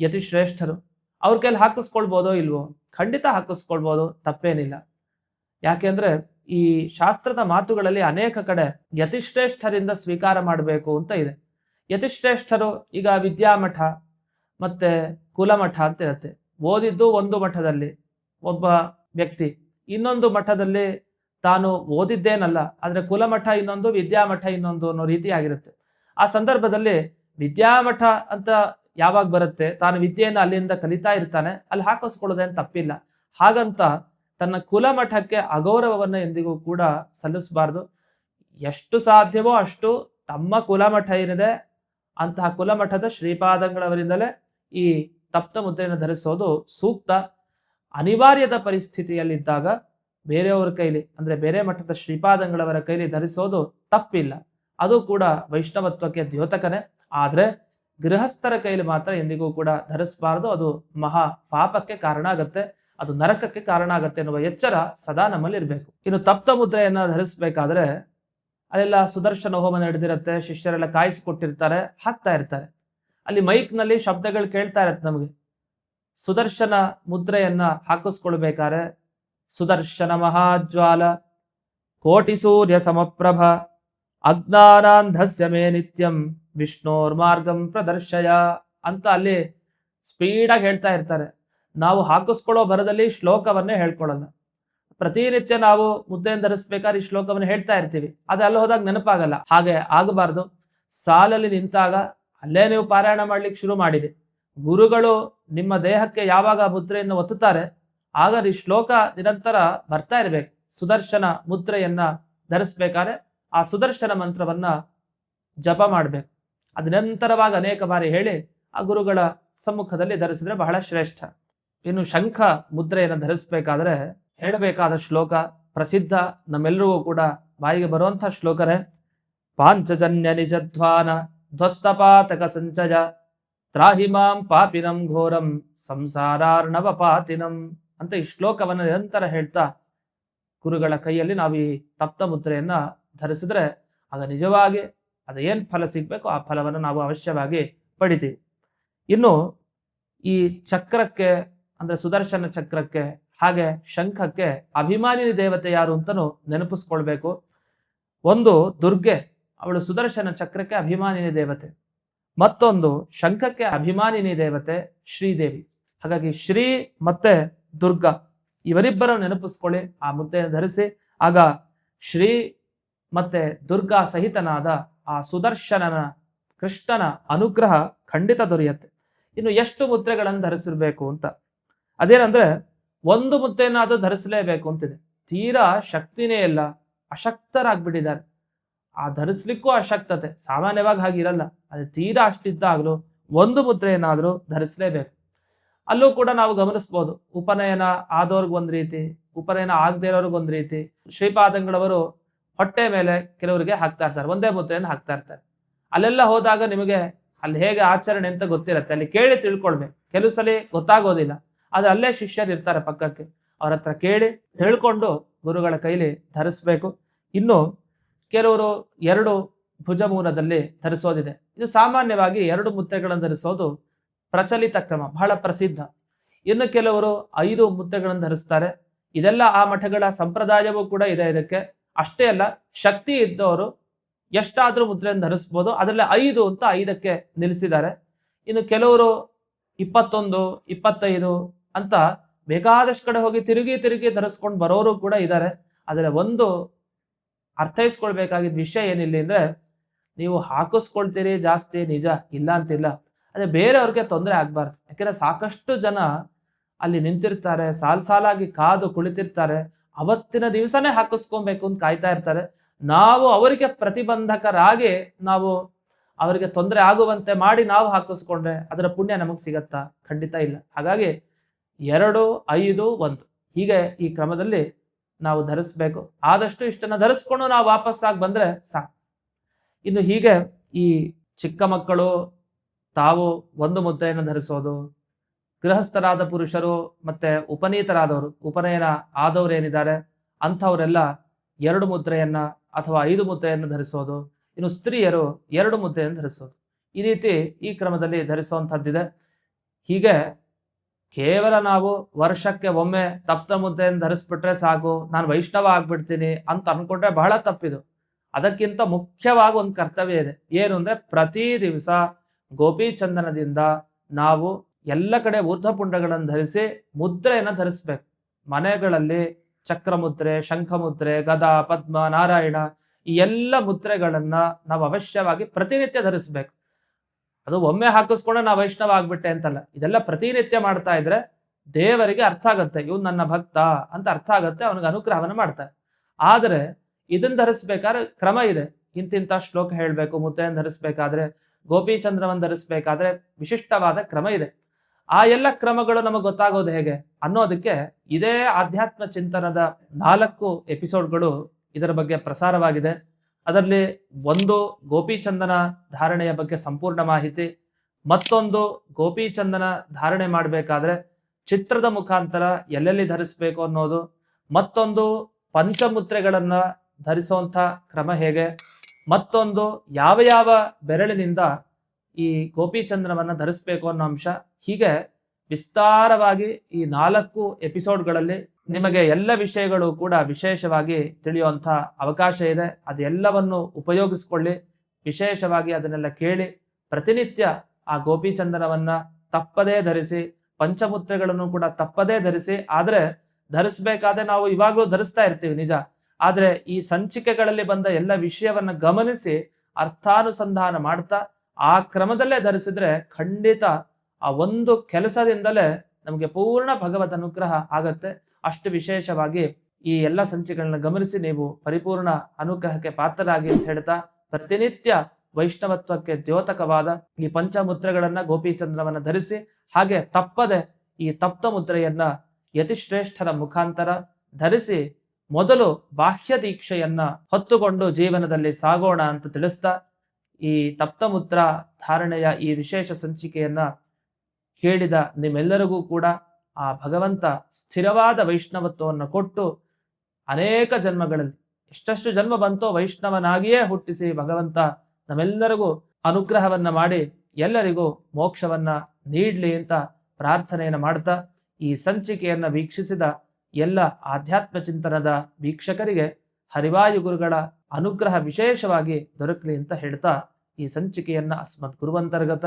ಯತಿ ಶ್ರೇಷ್ಠರು ಅವ್ರ ಕೈಲಿ ಹಾಕಿಸ್ಕೊಳ್ಬೋದೋ ಇಲ್ವೋ? ಖಂಡಿತ ಹಾಕಿಸ್ಕೊಳ್ಬೋದು, ತಪ್ಪೇನಿಲ್ಲ. ಯಾಕೆಂದ್ರೆ ಈ ಶಾಸ್ತ್ರದ ಮಾತುಗಳಲ್ಲಿ ಅನೇಕ ಕಡೆ ಯತಿಶ್ರೇಷ್ಠರಿಂದ ಸ್ವೀಕಾರ ಮಾಡಬೇಕು ಅಂತ ಇದೆ. ಯತಿಶ್ರೇಷ್ಠರು ಈಗ ವಿದ್ಯಾಮಠ ಮತ್ತೆ ಕುಲಮಠ ಅಂತ ಇರುತ್ತೆ. ಓದಿದ್ದು ಒಂದು ಮಠದಲ್ಲಿ ಒಬ್ಬ ವ್ಯಕ್ತಿ, ಇನ್ನೊಂದು ಮಠದಲ್ಲಿ ತಾನು ಓದಿದ್ದೇನಲ್ಲ, ಆದರೆ ಕುಲಮಠ ಇನ್ನೊಂದು, ವಿದ್ಯಾಮಠ ಇನ್ನೊಂದು ಅನ್ನೋ ರೀತಿ ಆಗಿರುತ್ತೆ ಆ ಸಂದರ್ಭದಲ್ಲಿ ವಿದ್ಯಾಮಠ ಅಂತ ಯಾವಾಗ ಬರುತ್ತೆ, ತಾನು ವಿದ್ಯೆಯನ್ನು ಅಲ್ಲಿಂದ ಕಲಿತಾ ಇರ್ತಾನೆ, ಅಲ್ಲಿ ಹಾಕಿಸ್ಕೊಳ್ಳೋದೇನು ತಪ್ಪಿಲ್ಲ. ಹಾಗಂತ ತನ್ನ ಕುಲಮಠಕ್ಕೆ ಅಗೌರವವನ್ನು ಎಂದಿಗೂ ಕೂಡ ಸಲ್ಲಿಸಬಾರ್ದು. ಎಷ್ಟು ಸಾಧ್ಯವೋ ಅಷ್ಟು ತಮ್ಮ ಕುಲಮಠ ಏನಿದೆ, ಅಂತಹ ಕುಲಮಠದ ಶ್ರೀಪಾದಂಗಳವರಿಂದಲೇ ಈ ತಪ್ತ ಮುದ್ರೆಯನ್ನು ಧರಿಸೋದು ಸೂಕ್ತ. ಅನಿವಾರ್ಯದ ಪರಿಸ್ಥಿತಿಯಲ್ಲಿದ್ದಾಗ ಬೇರೆಯವರ ಕೈಲಿ, ಅಂದ್ರೆ ಬೇರೆ ಮಠದ ಶ್ರೀಪಾದಂಗಳವರ ಕೈಲಿ ಧರಿಸೋದು ತಪ್ಪಿಲ್ಲ. ಅದು ಕೂಡ ವೈಷ್ಣವತ್ವಕ್ಕೆ ದ್ಯೋತಕನೇ. ಆದರೆ ಗೃಹಸ್ಥರ ಕೈಲಿ ಮಾತ್ರ ಎಂದಿಗೂ ಕೂಡ ಧರಿಸಬಾರದು. ಅದು ಮಹಾ ಪಾಪಕ್ಕೆ ಕಾರಣ ಆಗತ್ತೆ. ಅದು ನರಕಕ್ಕೆ ಕಾರಣ ಆಗತ್ತೆ ಎನ್ನುವ ಎಚ್ಚರ ಸದಾ ನಮ್ಮಲ್ಲಿ ಇರಬೇಕು ಇನ್ನು ತಪ್ತ ಮುದ್ರೆಯನ್ನು ಧರಿಸಬೇಕಾದ್ರೆ ಅಲ್ಲೆಲ್ಲ ಸುದರ್ಶನ ಹೋಮ ನಡೆದಿರುತ್ತೆ, ಶಿಷ್ಯರೆಲ್ಲ ಕಾಯಿಸಿಕೊಟ್ಟಿರ್ತಾರೆ, ಹಾಕ್ತಾ ಇರ್ತಾರೆ. ಅಲ್ಲಿ ಮೈಕ್ನಲ್ಲಿ ಶಬ್ದಗಳು ಕೇಳ್ತಾ ಇರತ್ತೆ ನಮಗೆ. ಸುದರ್ಶನ ಮುದ್ರೆಯನ್ನ ಹಾಕಿಸ್ಕೊಳ್ಬೇಕಾದ್ರೆ ಸುದರ್ಶನ ಮಹಾಜ್ವಾಲ, ಕೋಟಿ ಸೂರ್ಯ ಸಮಪ್ರಭ, ಅಜ್ಞಾನಾಂಧಸ್ಯ ಮೇ ನಿತ್ಯಂ ವಿಷ್ಣೋರ್ ಮಾರ್ಗಂ ಪ್ರದರ್ಶಯ ಅಂತ ಅಲ್ಲಿ ಸ್ಪೀಡಾಗಿ ಹೇಳ್ತಾ ಇರ್ತಾರೆ. ನಾವು ಹಾಕಿಸ್ಕೊಳ್ಳೋ ಬರದಲ್ಲಿ ಶ್ಲೋಕವನ್ನೇ ಹೇಳ್ಕೊಳ್ಳಲ್ಲ. ಪ್ರತಿನಿತ್ಯ ನಾವು ಮುದ್ದೆಯನ್ನು ಧರಿಸ್ಬೇಕಾದ್ರೆ ಈ ಶ್ಲೋಕವನ್ನು ಹೇಳ್ತಾ ಇರ್ತೀವಿ. ಅದು ಅಲ್ಲಿ ಹೋದಾಗ ನೆನಪಾಗಲ್ಲ. ಹಾಗೆ ಆಗಬಾರ್ದು. ಸಾಲಲ್ಲಿ ನಿಂತಾಗ ಅಲ್ಲೇ ನೀವು ಪಾರಾಯಣ ಮಾಡ್ಲಿಕ್ಕೆ ಶುರು ಮಾಡಿದೆ ಗುರುಗಳು ನಿಮ್ಮ ದೇಹಕ್ಕೆ ಯಾವಾಗ ಮುದ್ರೆಯನ್ನು ಒತ್ತುತ್ತಾರೆ, ಆಗ ಈ ಶ್ಲೋಕ ನಿರಂತರ ಬರ್ತಾ ಇರಬೇಕು. ಸುದರ್ಶನ ಮುದ್ರೆಯನ್ನ ಧರಿಸ್ಬೇಕಾದ್ರೆ ಆ ಸುದರ್ಶನ ಮಂತ್ರವನ್ನ ಜಪ ಮಾಡಬೇಕು. ಅದು ನಿರಂತರವಾಗಿ ಅನೇಕ ಬಾರಿ ಹೇಳಿ ಆ ಗುರುಗಳ ಸಮ್ಮುಖದಲ್ಲಿ ಧರಿಸಿದ್ರೆ ಬಹಳ ಶ್ರೇಷ್ಠ. ಇನ್ನು ಶಂಖ ಮುದ್ರೆಯನ್ನು ಧರಿಸಬೇಕಾದ್ರೆ ಹೇಳಬೇಕಾದ ಶ್ಲೋಕ ಪ್ರಸಿದ್ಧ ನಮ್ಮೆಲ್ಲರಿಗೂ ಕೂಡ ಬಾಯಿಗೆ ಬರುವಂಥ ಶ್ಲೋಕನೇ, ಪಾಂಚಜನ್ಯ ನಿಜಧ್ವಾನ ಧ್ವಸ್ತಪಾತಕ ಸಂಚಯ ತ್ರಾಹಿಮಾಂ ಪಾಪಿನಂ ಘೋರಂ ಸಂಸಾರಾರ್ಣವ ಪಾತಿನಂ ಅಂತ ಈ ಶ್ಲೋಕವನ್ನು ನಿರಂತರ ಹೇಳ್ತಾ ಗುರುಗಳ ಕೈಯಲ್ಲಿ ನಾವು ಈ ತಪ್ತ ಮುದ್ರೆಯನ್ನ ಧರಿಸಿದ್ರೆ ಆಗ ನಿಜವಾಗಿ ಅದು ಏನು ಫಲ ಸಿಗಬೇಕು ಆ ಫಲವನ್ನು ನಾವು ಅವಶ್ಯವಾಗಿ ಪಡಿತೀವಿ. ಇನ್ನು ಈ ಚಕ್ರಕ್ಕೆ ಅಂದ್ರೆ ಸುದರ್ಶನ ಚಕ್ರಕ್ಕೆ, ಹಾಗೆ ಶಂಖಕ್ಕೆ ಅಭಿಮಾನಿನಿ ದೇವತೆ ಯಾರು ಅಂತಲೂ ನೆನಪಿಸ್ಕೊಳ್ಬೇಕು. ಒಂದು ದುರ್ಗೆ, ಅವಳು ಸುದರ್ಶನ ಚಕ್ರಕ್ಕೆ ಅಭಿಮಾನಿನಿ ದೇವತೆ. ಮತ್ತೊಂದು ಶಂಖಕ್ಕೆ ಅಭಿಮಾನಿನಿ ದೇವತೆ ಶ್ರೀದೇವಿ. ಹಾಗಾಗಿ ಶ್ರೀ ಮತ್ತೆ ದುರ್ಗಾ ಇವರಿಬ್ಬರ ನೆನಪಿಸ್ಕೊಳ್ಳಿ, ಆ ಮುದ್ದೆಯನ್ನು ಧರಿಸಿ. ಆಗ ಶ್ರೀ ಮತ್ತೆ ದುರ್ಗಾ ಸಹಿತನಾದ ಆ ಸುದರ್ಶನನ, ಕೃಷ್ಣನ ಅನುಗ್ರಹ ಖಂಡಿತ ದೊರೆಯುತ್ತೆ. ಇನ್ನು ಎಷ್ಟು ಮುದ್ರೆಗಳನ್ನು ಧರಿಸಿರ್ಬೇಕು ಅಂತ. ಅದೇನಂದ್ರೆ ಒಂದು ಮುತ್ತೆಯನ್ನಾದರೂ ಧರಿಸಲೇಬೇಕು ಅಂತಿದೆ. ತೀರಾ ಶಕ್ತಿನೇ ಇಲ್ಲ. ಅಶಕ್ತರಾಗ್ಬಿಟ್ಟಿದ್ದಾರೆ. ಆ ಧರಿಸ್ಲಿಕ್ಕೂ ಅಶಕ್ತತೆ. ಸಾಮಾನ್ಯವಾಗಿ ಹಾಗಿರಲ್ಲ ಅದು ತೀರಾ ಅಷ್ಟಿದ್ದಾಗಲೂ ಒಂದು ಮುದ್ರೆಯನ್ನಾದರೂ ಧರಿಸಲೇಬೇಕು. ಅಲ್ಲೂ ಕೂಡ ನಾವು ಗಮನಿಸ್ಬೋದು. ಉಪನಯನ ಆದವ್ರಿಗೆ ಒಂದು ರೀತಿ, ಉಪನಯನ ಆಗದೇ ಇರೋರ್ಗೆ ಒಂದು ರೀತಿ, ಶ್ರೀಪಾದಂಗಳವರು ಹೊಟ್ಟೆ ಮೇಲೆ ಕೆಲವರಿಗೆ ಹಾಕ್ತಾ ಇರ್ತಾರೆ. ಒಂದೇ ಮುದ್ರೆಯನ್ನು ಹಾಕ್ತಾ ಇರ್ತಾರೆ. ಅಲ್ಲೆಲ್ಲ ಹೋದಾಗ ನಿಮಗೆ ಅಲ್ಲಿ ಹೇಗೆ ಆಚರಣೆ ಅಂತ ಗೊತ್ತಿರುತ್ತೆ. ಅಲ್ಲಿ ಕೇಳಿ ತಿಳ್ಕೊಳ್ಬೇಕು. ಕೆಲವು ಸಲ ಗೊತ್ತಾಗೋದಿಲ್ಲ. ಆದ್ರೆ ಅಲ್ಲೇ ಶಿಷ್ಯರು ಇರ್ತಾರೆ ಪಕ್ಕಕ್ಕೆ. ಅವ್ರ ಹತ್ರ ಕೇಳಿ, ತಿಳ್ಕೊಂಡು ಗುರುಗಳ ಕೈಲಿ ಧರಿಸ್ಬೇಕು. ಇನ್ನು ಕೆಲವರು ಎರಡು ಭುಜಮೂಲದಲ್ಲಿ ಧರಿಸೋದಿದೆ. ಇದು ಸಾಮಾನ್ಯವಾಗಿ ಎರಡು ಮುದ್ರೆಗಳನ್ನು ಧರಿಸೋದು ಪ್ರಚಲಿತ ಕ್ರಮ, ಬಹಳ ಪ್ರಸಿದ್ಧ. ಇನ್ನು ಕೆಲವರು ಐದು ಮುದ್ರೆಗಳನ್ನು ಧರಿಸ್ತಾರೆ. ಇದೆಲ್ಲ ಆ ಮಠಗಳ ಸಂಪ್ರದಾಯವೂ ಕೂಡ ಇದೆ ಇದಕ್ಕೆ. ಅಷ್ಟೇ ಅಲ್ಲ, ಶಕ್ತಿ ಇದ್ದವರು ಎಷ್ಟಾದರೂ ಮುದ್ರೆಯನ್ನು ಧರಿಸ್ಬೋದು. ಅದರಲ್ಲಿ ಐದು ಅಂತ ಐದಕ್ಕೆ ನಿಲ್ಲಿಸಿದ್ದಾರೆ. ಇನ್ನು ಕೆಲವರು ಇಪ್ಪತ್ತೊಂದು, ಇಪ್ಪತ್ತೈದು ಅಂತ ಬೇಕಾದಷ್ಟು ಕಡೆ ಹೋಗಿ ತಿರುಗಿ ತಿರುಗಿ ಧರಿಸ್ಕೊಂಡು ಬರೋರು ಕೂಡ ಇದ್ದಾರೆ ಆದರೆ ಒಂದು ಅರ್ಥೈಸ್ಕೊಳ್ಬೇಕಾಗಿದ್ದ ವಿಷಯ ಏನಿಲ್ಲ ಅಂದ್ರೆ, ನೀವು ಹಾಕಿಸ್ಕೊಳ್ತೀರಿ ಜಾಸ್ತಿ ನಿಜ, ಇಲ್ಲ ಅಂತಿಲ್ಲ. ಅದೇ ಬೇರೆಯವ್ರಿಗೆ ತೊಂದರೆ ಆಗಬಾರ್ದು. ಯಾಕೆಂದರೆ ಸಾಕಷ್ಟು ಜನ ಅಲ್ಲಿ ನಿಂತಿರ್ತಾರೆ, ಸಾಲು ಸಾಲಾಗಿ ಕಾದು ಕುಳಿತಿರ್ತಾರೆ, ಅವತ್ತಿನ ದಿವಸನೇ ಹಾಕಿಸ್ಕೊಬೇಕು ಅಂತ ಕಾಯ್ತಾ ಇರ್ತಾರೆ. ನಾವು ಅವರಿಗೆ ಪ್ರತಿಬಂಧಕರಾಗಿ ನಾವು ಅವರಿಗೆ ತೊಂದರೆ ಆಗುವಂತೆ ಮಾಡಿ ನಾವು ಹಾಕಿಸ್ಕೊಂಡ್ರೆ ಅದರ ಪುಣ್ಯ ನಮಗೆ ಸಿಗತ್ತಾ? ಖಂಡಿತ ಇಲ್ಲ. ಹಾಗಾಗಿ ಎರಡು, ಐದು, ಒಂದು. ಹೀಗೆ ಈ ಕ್ರಮದಲ್ಲಿ ನಾವು ಧರಿಸ್ಬೇಕು. ಆದಷ್ಟು ಇಷ್ಟನ್ನ ಧರಿಸ್ಕೊಂಡು ನಾವು ವಾಪಸ್ಸಾಗಿ ಬಂದ್ರೆ ಸಾಕು. ಇನ್ನು ಹೀಗೆ ಈ ಚಿಕ್ಕ ಮಕ್ಕಳು, ತಾವು ಒಂದು ಮುದ್ರೆಯನ್ನು ಧರಿಸೋದು, ಗೃಹಸ್ಥರಾದ ಪುರುಷರು ಮತ್ತೆ ಉಪನೀತರಾದವರು, ಉಪನಯನ ಆದವರು ಏನಿದ್ದಾರೆ, ಅಂಥವರೆಲ್ಲ ಎರಡು ಮುದ್ರೆಯನ್ನ ಅಥವಾ ಐದು ಮುದ್ರೆಯನ್ನು ಧರಿಸೋದು, ಇನ್ನು ಸ್ತ್ರೀಯರು ಎರಡು ಮುದ್ರೆಯನ್ನು ಧರಿಸೋದು. ಈ ರೀತಿ ಈ ಕ್ರಮದಲ್ಲಿ ಧರಿಸುವಂಥದ್ದಿದೆ. ಹೀಗೆ ಕೇವಲ ನಾವು ವರ್ಷಕ್ಕೆ ಒಮ್ಮೆ ತಪ್ತ ಮುದ್ದೆಯನ್ನು ಧರಿಸ್ಬಿಟ್ರೆ ಸಾಕು, ನಾನು ವೈಷ್ಣವ ಆಗ್ಬಿಡ್ತೀನಿ ಅಂತ ಅನ್ಕೊಂಡ್ರೆ ಬಹಳ ತಪ್ಪಿದು. ಅದಕ್ಕಿಂತ ಮುಖ್ಯವಾಗಿ ಒಂದು ಕರ್ತವ್ಯ ಇದೆ. ಏನು ಅಂದ್ರೆ ಪ್ರತಿ ದಿವಸ ಗೋಪಿಚಂದನದಿಂದ ನಾವು ಎಲ್ಲ ಕಡೆ ಊರ್ಧ್ವಪುಂಡಗಳನ್ನು ಧರಿಸಿ ಮುದ್ರೆಯನ್ನು ಧರಿಸ್ಬೇಕು. ಮನೆಗಳಲ್ಲಿ ಚಕ್ರ ಮುದ್ರೆ ಶಂಖ ಮುದ್ರೆ ಗದಾ, ಪದ್ಮ, ನಾರಾಯಣ ಈ ಎಲ್ಲ ಮುದ್ರೆಗಳನ್ನ ನಾವು ಅವಶ್ಯವಾಗಿ ಪ್ರತಿನಿತ್ಯ ಧರಿಸ್ಬೇಕು. ಅದು ಒಮ್ಮೆ ಹಾಕಿಸ್ಕೊಂಡ್ರೆ ನಾ ವೈಷ್ಣವ ಆಗ್ಬಿಟ್ಟೆ ಅಂತಲ್ಲ. ಇದೆಲ್ಲ ಪ್ರತಿನಿತ್ಯ ಮಾಡ್ತಾ ಇದ್ರೆ ದೇವರಿಗೆ ಅರ್ಥ ಆಗತ್ತೆ. ಇವ್ ನನ್ನ ಭಕ್ತ ಅಂತ ಅರ್ಥ ಆಗತ್ತೆ, ಅವನಿಗೆ ಅನುಗ್ರಹವನ್ನು ಮಾಡ್ತಾರೆ ಆದರೆ ಇದನ್ನ ಧರಿಸ್ಬೇಕಾದ್ರೆ ಕ್ರಮ ಇದೆ. ಇಂತಿಂತ ಶ್ಲೋಕ ಹೇಳಬೇಕು ಮುದ್ದೆಯನ್ನು ಧರಿಸ್ಬೇಕಾದ್ರೆ ಗೋಪಿಚಂದ್ರವನ್ನು ಧರಿಸ್ಬೇಕಾದ್ರೆ ವಿಶಿಷ್ಟವಾದ ಕ್ರಮ ಇದೆ. ಆ ಎಲ್ಲ ಕ್ರಮಗಳು ನಮಗೆ ಗೊತ್ತಾಗೋದು ಹೇಗೆ? ಅನ್ನೋದಕ್ಕೆ ಇದೇ ಆಧ್ಯಾತ್ಮ ಚಿಂತನದ ನಾಲ್ಕು ಎಪಿಸೋಡ್ಗಳು ಇದರ ಬಗ್ಗೆ ಪ್ರಸಾರವಾಗಿದೆ. ಅದರಲ್ಲಿ ಒಂದು ಗೋಪಿಚಂದನ ಧಾರಣೆಯ ಬಗ್ಗೆ ಸಂಪೂರ್ಣ ಮಾಹಿತಿ, ಮತ್ತೊಂದು ಗೋಪಿಚಂದನ ಧಾರಣೆ ಮಾಡಬೇಕಾದ್ರೆ ಚಿತ್ರದ ಮುಖಾಂತರ ಎಲ್ಲೆಲ್ಲಿ ಧರಿಸಬೇಕು ಅನ್ನೋದು, ಮತ್ತೊಂದು ಪಂಚಮುದ್ರೆಗಳನ್ನ ಧರಿಸುವಂಥ ಕ್ರಮ ಹೇಗೆ, ಮತ್ತೊಂದು ಯಾವ ಯಾವ ಬೆರಳಿನಿಂದ ಈ ಗೋಪಿಚಂದ್ರವನ್ನ ಧರಿಸಬೇಕು ಅನ್ನೋ ಅಂಶ, ಹೀಗೆ ವಿಸ್ತಾರವಾಗಿ ಈ ನಾಲ್ಕು ಎಪಿಸೋಡ್ಗಳಲ್ಲಿ ನಿಮಗೆ ಎಲ್ಲ ವಿಷಯಗಳು ಕೂಡ ವಿಶೇಷವಾಗಿ ತಿಳಿಯುವಂಥ ಅವಕಾಶ ಇದೆ. ಅದೆಲ್ಲವನ್ನು ಉಪಯೋಗಿಸ್ಕೊಳ್ಳಿ. ವಿಶೇಷವಾಗಿ ಅದನ್ನೆಲ್ಲ ಕೇಳಿ ಪ್ರತಿನಿತ್ಯ ಆ ಗೋಪಿಚಂದನವನ್ನು ತಪ್ಪದೇ ಧರಿಸಿ, ಪಂಚಮುತ್ರೆಗಳನ್ನು ಕೂಡ ತಪ್ಪದೇ ಧರಿಸಿ, ಆದರೆ ಧರಿಸ್ಬೇಕಾದ್ರೆ ನಾವು ಇವಾಗಲೂ ಧರಿಸ್ತಾ ಇರ್ತೀವಿ ನಿಜ. ಆದರೆ ಈ ಸಂಚಿಕೆಗಳಲ್ಲಿ ಬಂದ ಎಲ್ಲ ವಿಷಯವನ್ನ ಗಮನಿಸಿ ಅರ್ಥಾನುಸಂಧಾನ ಮಾಡ್ತಾ ಆ ಕ್ರಮದಲ್ಲೇ ಧರಿಸಿದ್ರೆ ಖಂಡಿತ ಆ ಒಂದು ಕೆಲಸದಿಂದಲೇ ನಮಗೆ ಪೂರ್ಣ ಭಗವದ್ ಅನುಗ್ರಹ ಆಗತ್ತೆ. ಅಷ್ಟು ವಿಶೇಷವಾಗಿ ಈ ಎಲ್ಲ ಸಂಚಿಗಳನ್ನ ಗಮನಿಸಿ ನೀವು ಪರಿಪೂರ್ಣ ಅನುಗ್ರಹಕ್ಕೆ ಪಾತ್ರರಾಗಿ ಅಂತ ಹೇಳ್ತಾ ಪ್ರತಿನಿತ್ಯ ವೈಷ್ಣವತ್ವಕ್ಕೆ ದ್ಯೋತಕವಾದ ಈ ಪಂಚಮುದ್ರೆಗಳನ್ನ ಗೋಪಿಚಂದ್ರವನ್ನ ಧರಿಸಿ ಹಾಗೆ ತಪ್ಪದೆ ಈ ತಪ್ತ ಮುದ್ರೆಯನ್ನ ಯತಿಶ್ರೇಷ್ಠರ ಮುಖಾಂತರ ಧರಿಸಿ ಮೊದಲು ಬಾಹ್ಯ ದೀಕ್ಷೆಯನ್ನ ಹೊತ್ತುಕೊಂಡು ಜೀವನದಲ್ಲಿ ಸಾಗೋಣ ಅಂತ ತಿಳಿಸ್ತಾ ಈ ತಪ್ತಮುದ್ರಾ ಧಾರಣೆಯ ಈ ವಿಶೇಷ ಸಂಚಿಕೆಯನ್ನ ಕೇಳಿದ ನಿಮ್ಮೆಲ್ಲರಿಗೂ ಕೂಡ ಆ ಭಗವಂತ ಸ್ಥಿರವಾದ ವೈಷ್ಣವತ್ವವನ್ನು ಕೊಟ್ಟು ಅನೇಕ ಜನ್ಮಗಳಲ್ಲಿ ಎಷ್ಟೆಷ್ಟು ಜನ್ಮ ಬಂತೋ ವೈಷ್ಣವನಾಗಿಯೇ ಹುಟ್ಟಿಸಿ ಭಗವಂತ ನಮ್ಮೆಲ್ಲರಿಗೂ ಅನುಗ್ರಹವನ್ನ ಮಾಡಿ ಎಲ್ಲರಿಗೂ ಮೋಕ್ಷವನ್ನ ನೀಡಲಿ ಅಂತ ಪ್ರಾರ್ಥನೆಯನ್ನು ಮಾಡ್ತಾ ಈ ಸಂಚಿಕೆಯನ್ನ ವೀಕ್ಷಿಸಿದ ಎಲ್ಲ ಆಧ್ಯಾತ್ಮ ಚಿಂತನದ ವೀಕ್ಷಕರಿಗೆ ಹರಿವಾಯು ಗುರುಗಳ ಅನುಗ್ರಹ ವಿಶೇಷವಾಗಿ ದೊರಕಲಿ ಅಂತ ಹೇಳ್ತಾ ಈ ಸಂಚಿಕೆಯನ್ನ ಅಸ್ಮತ್ ಗುರುವಂತರ್ಗತ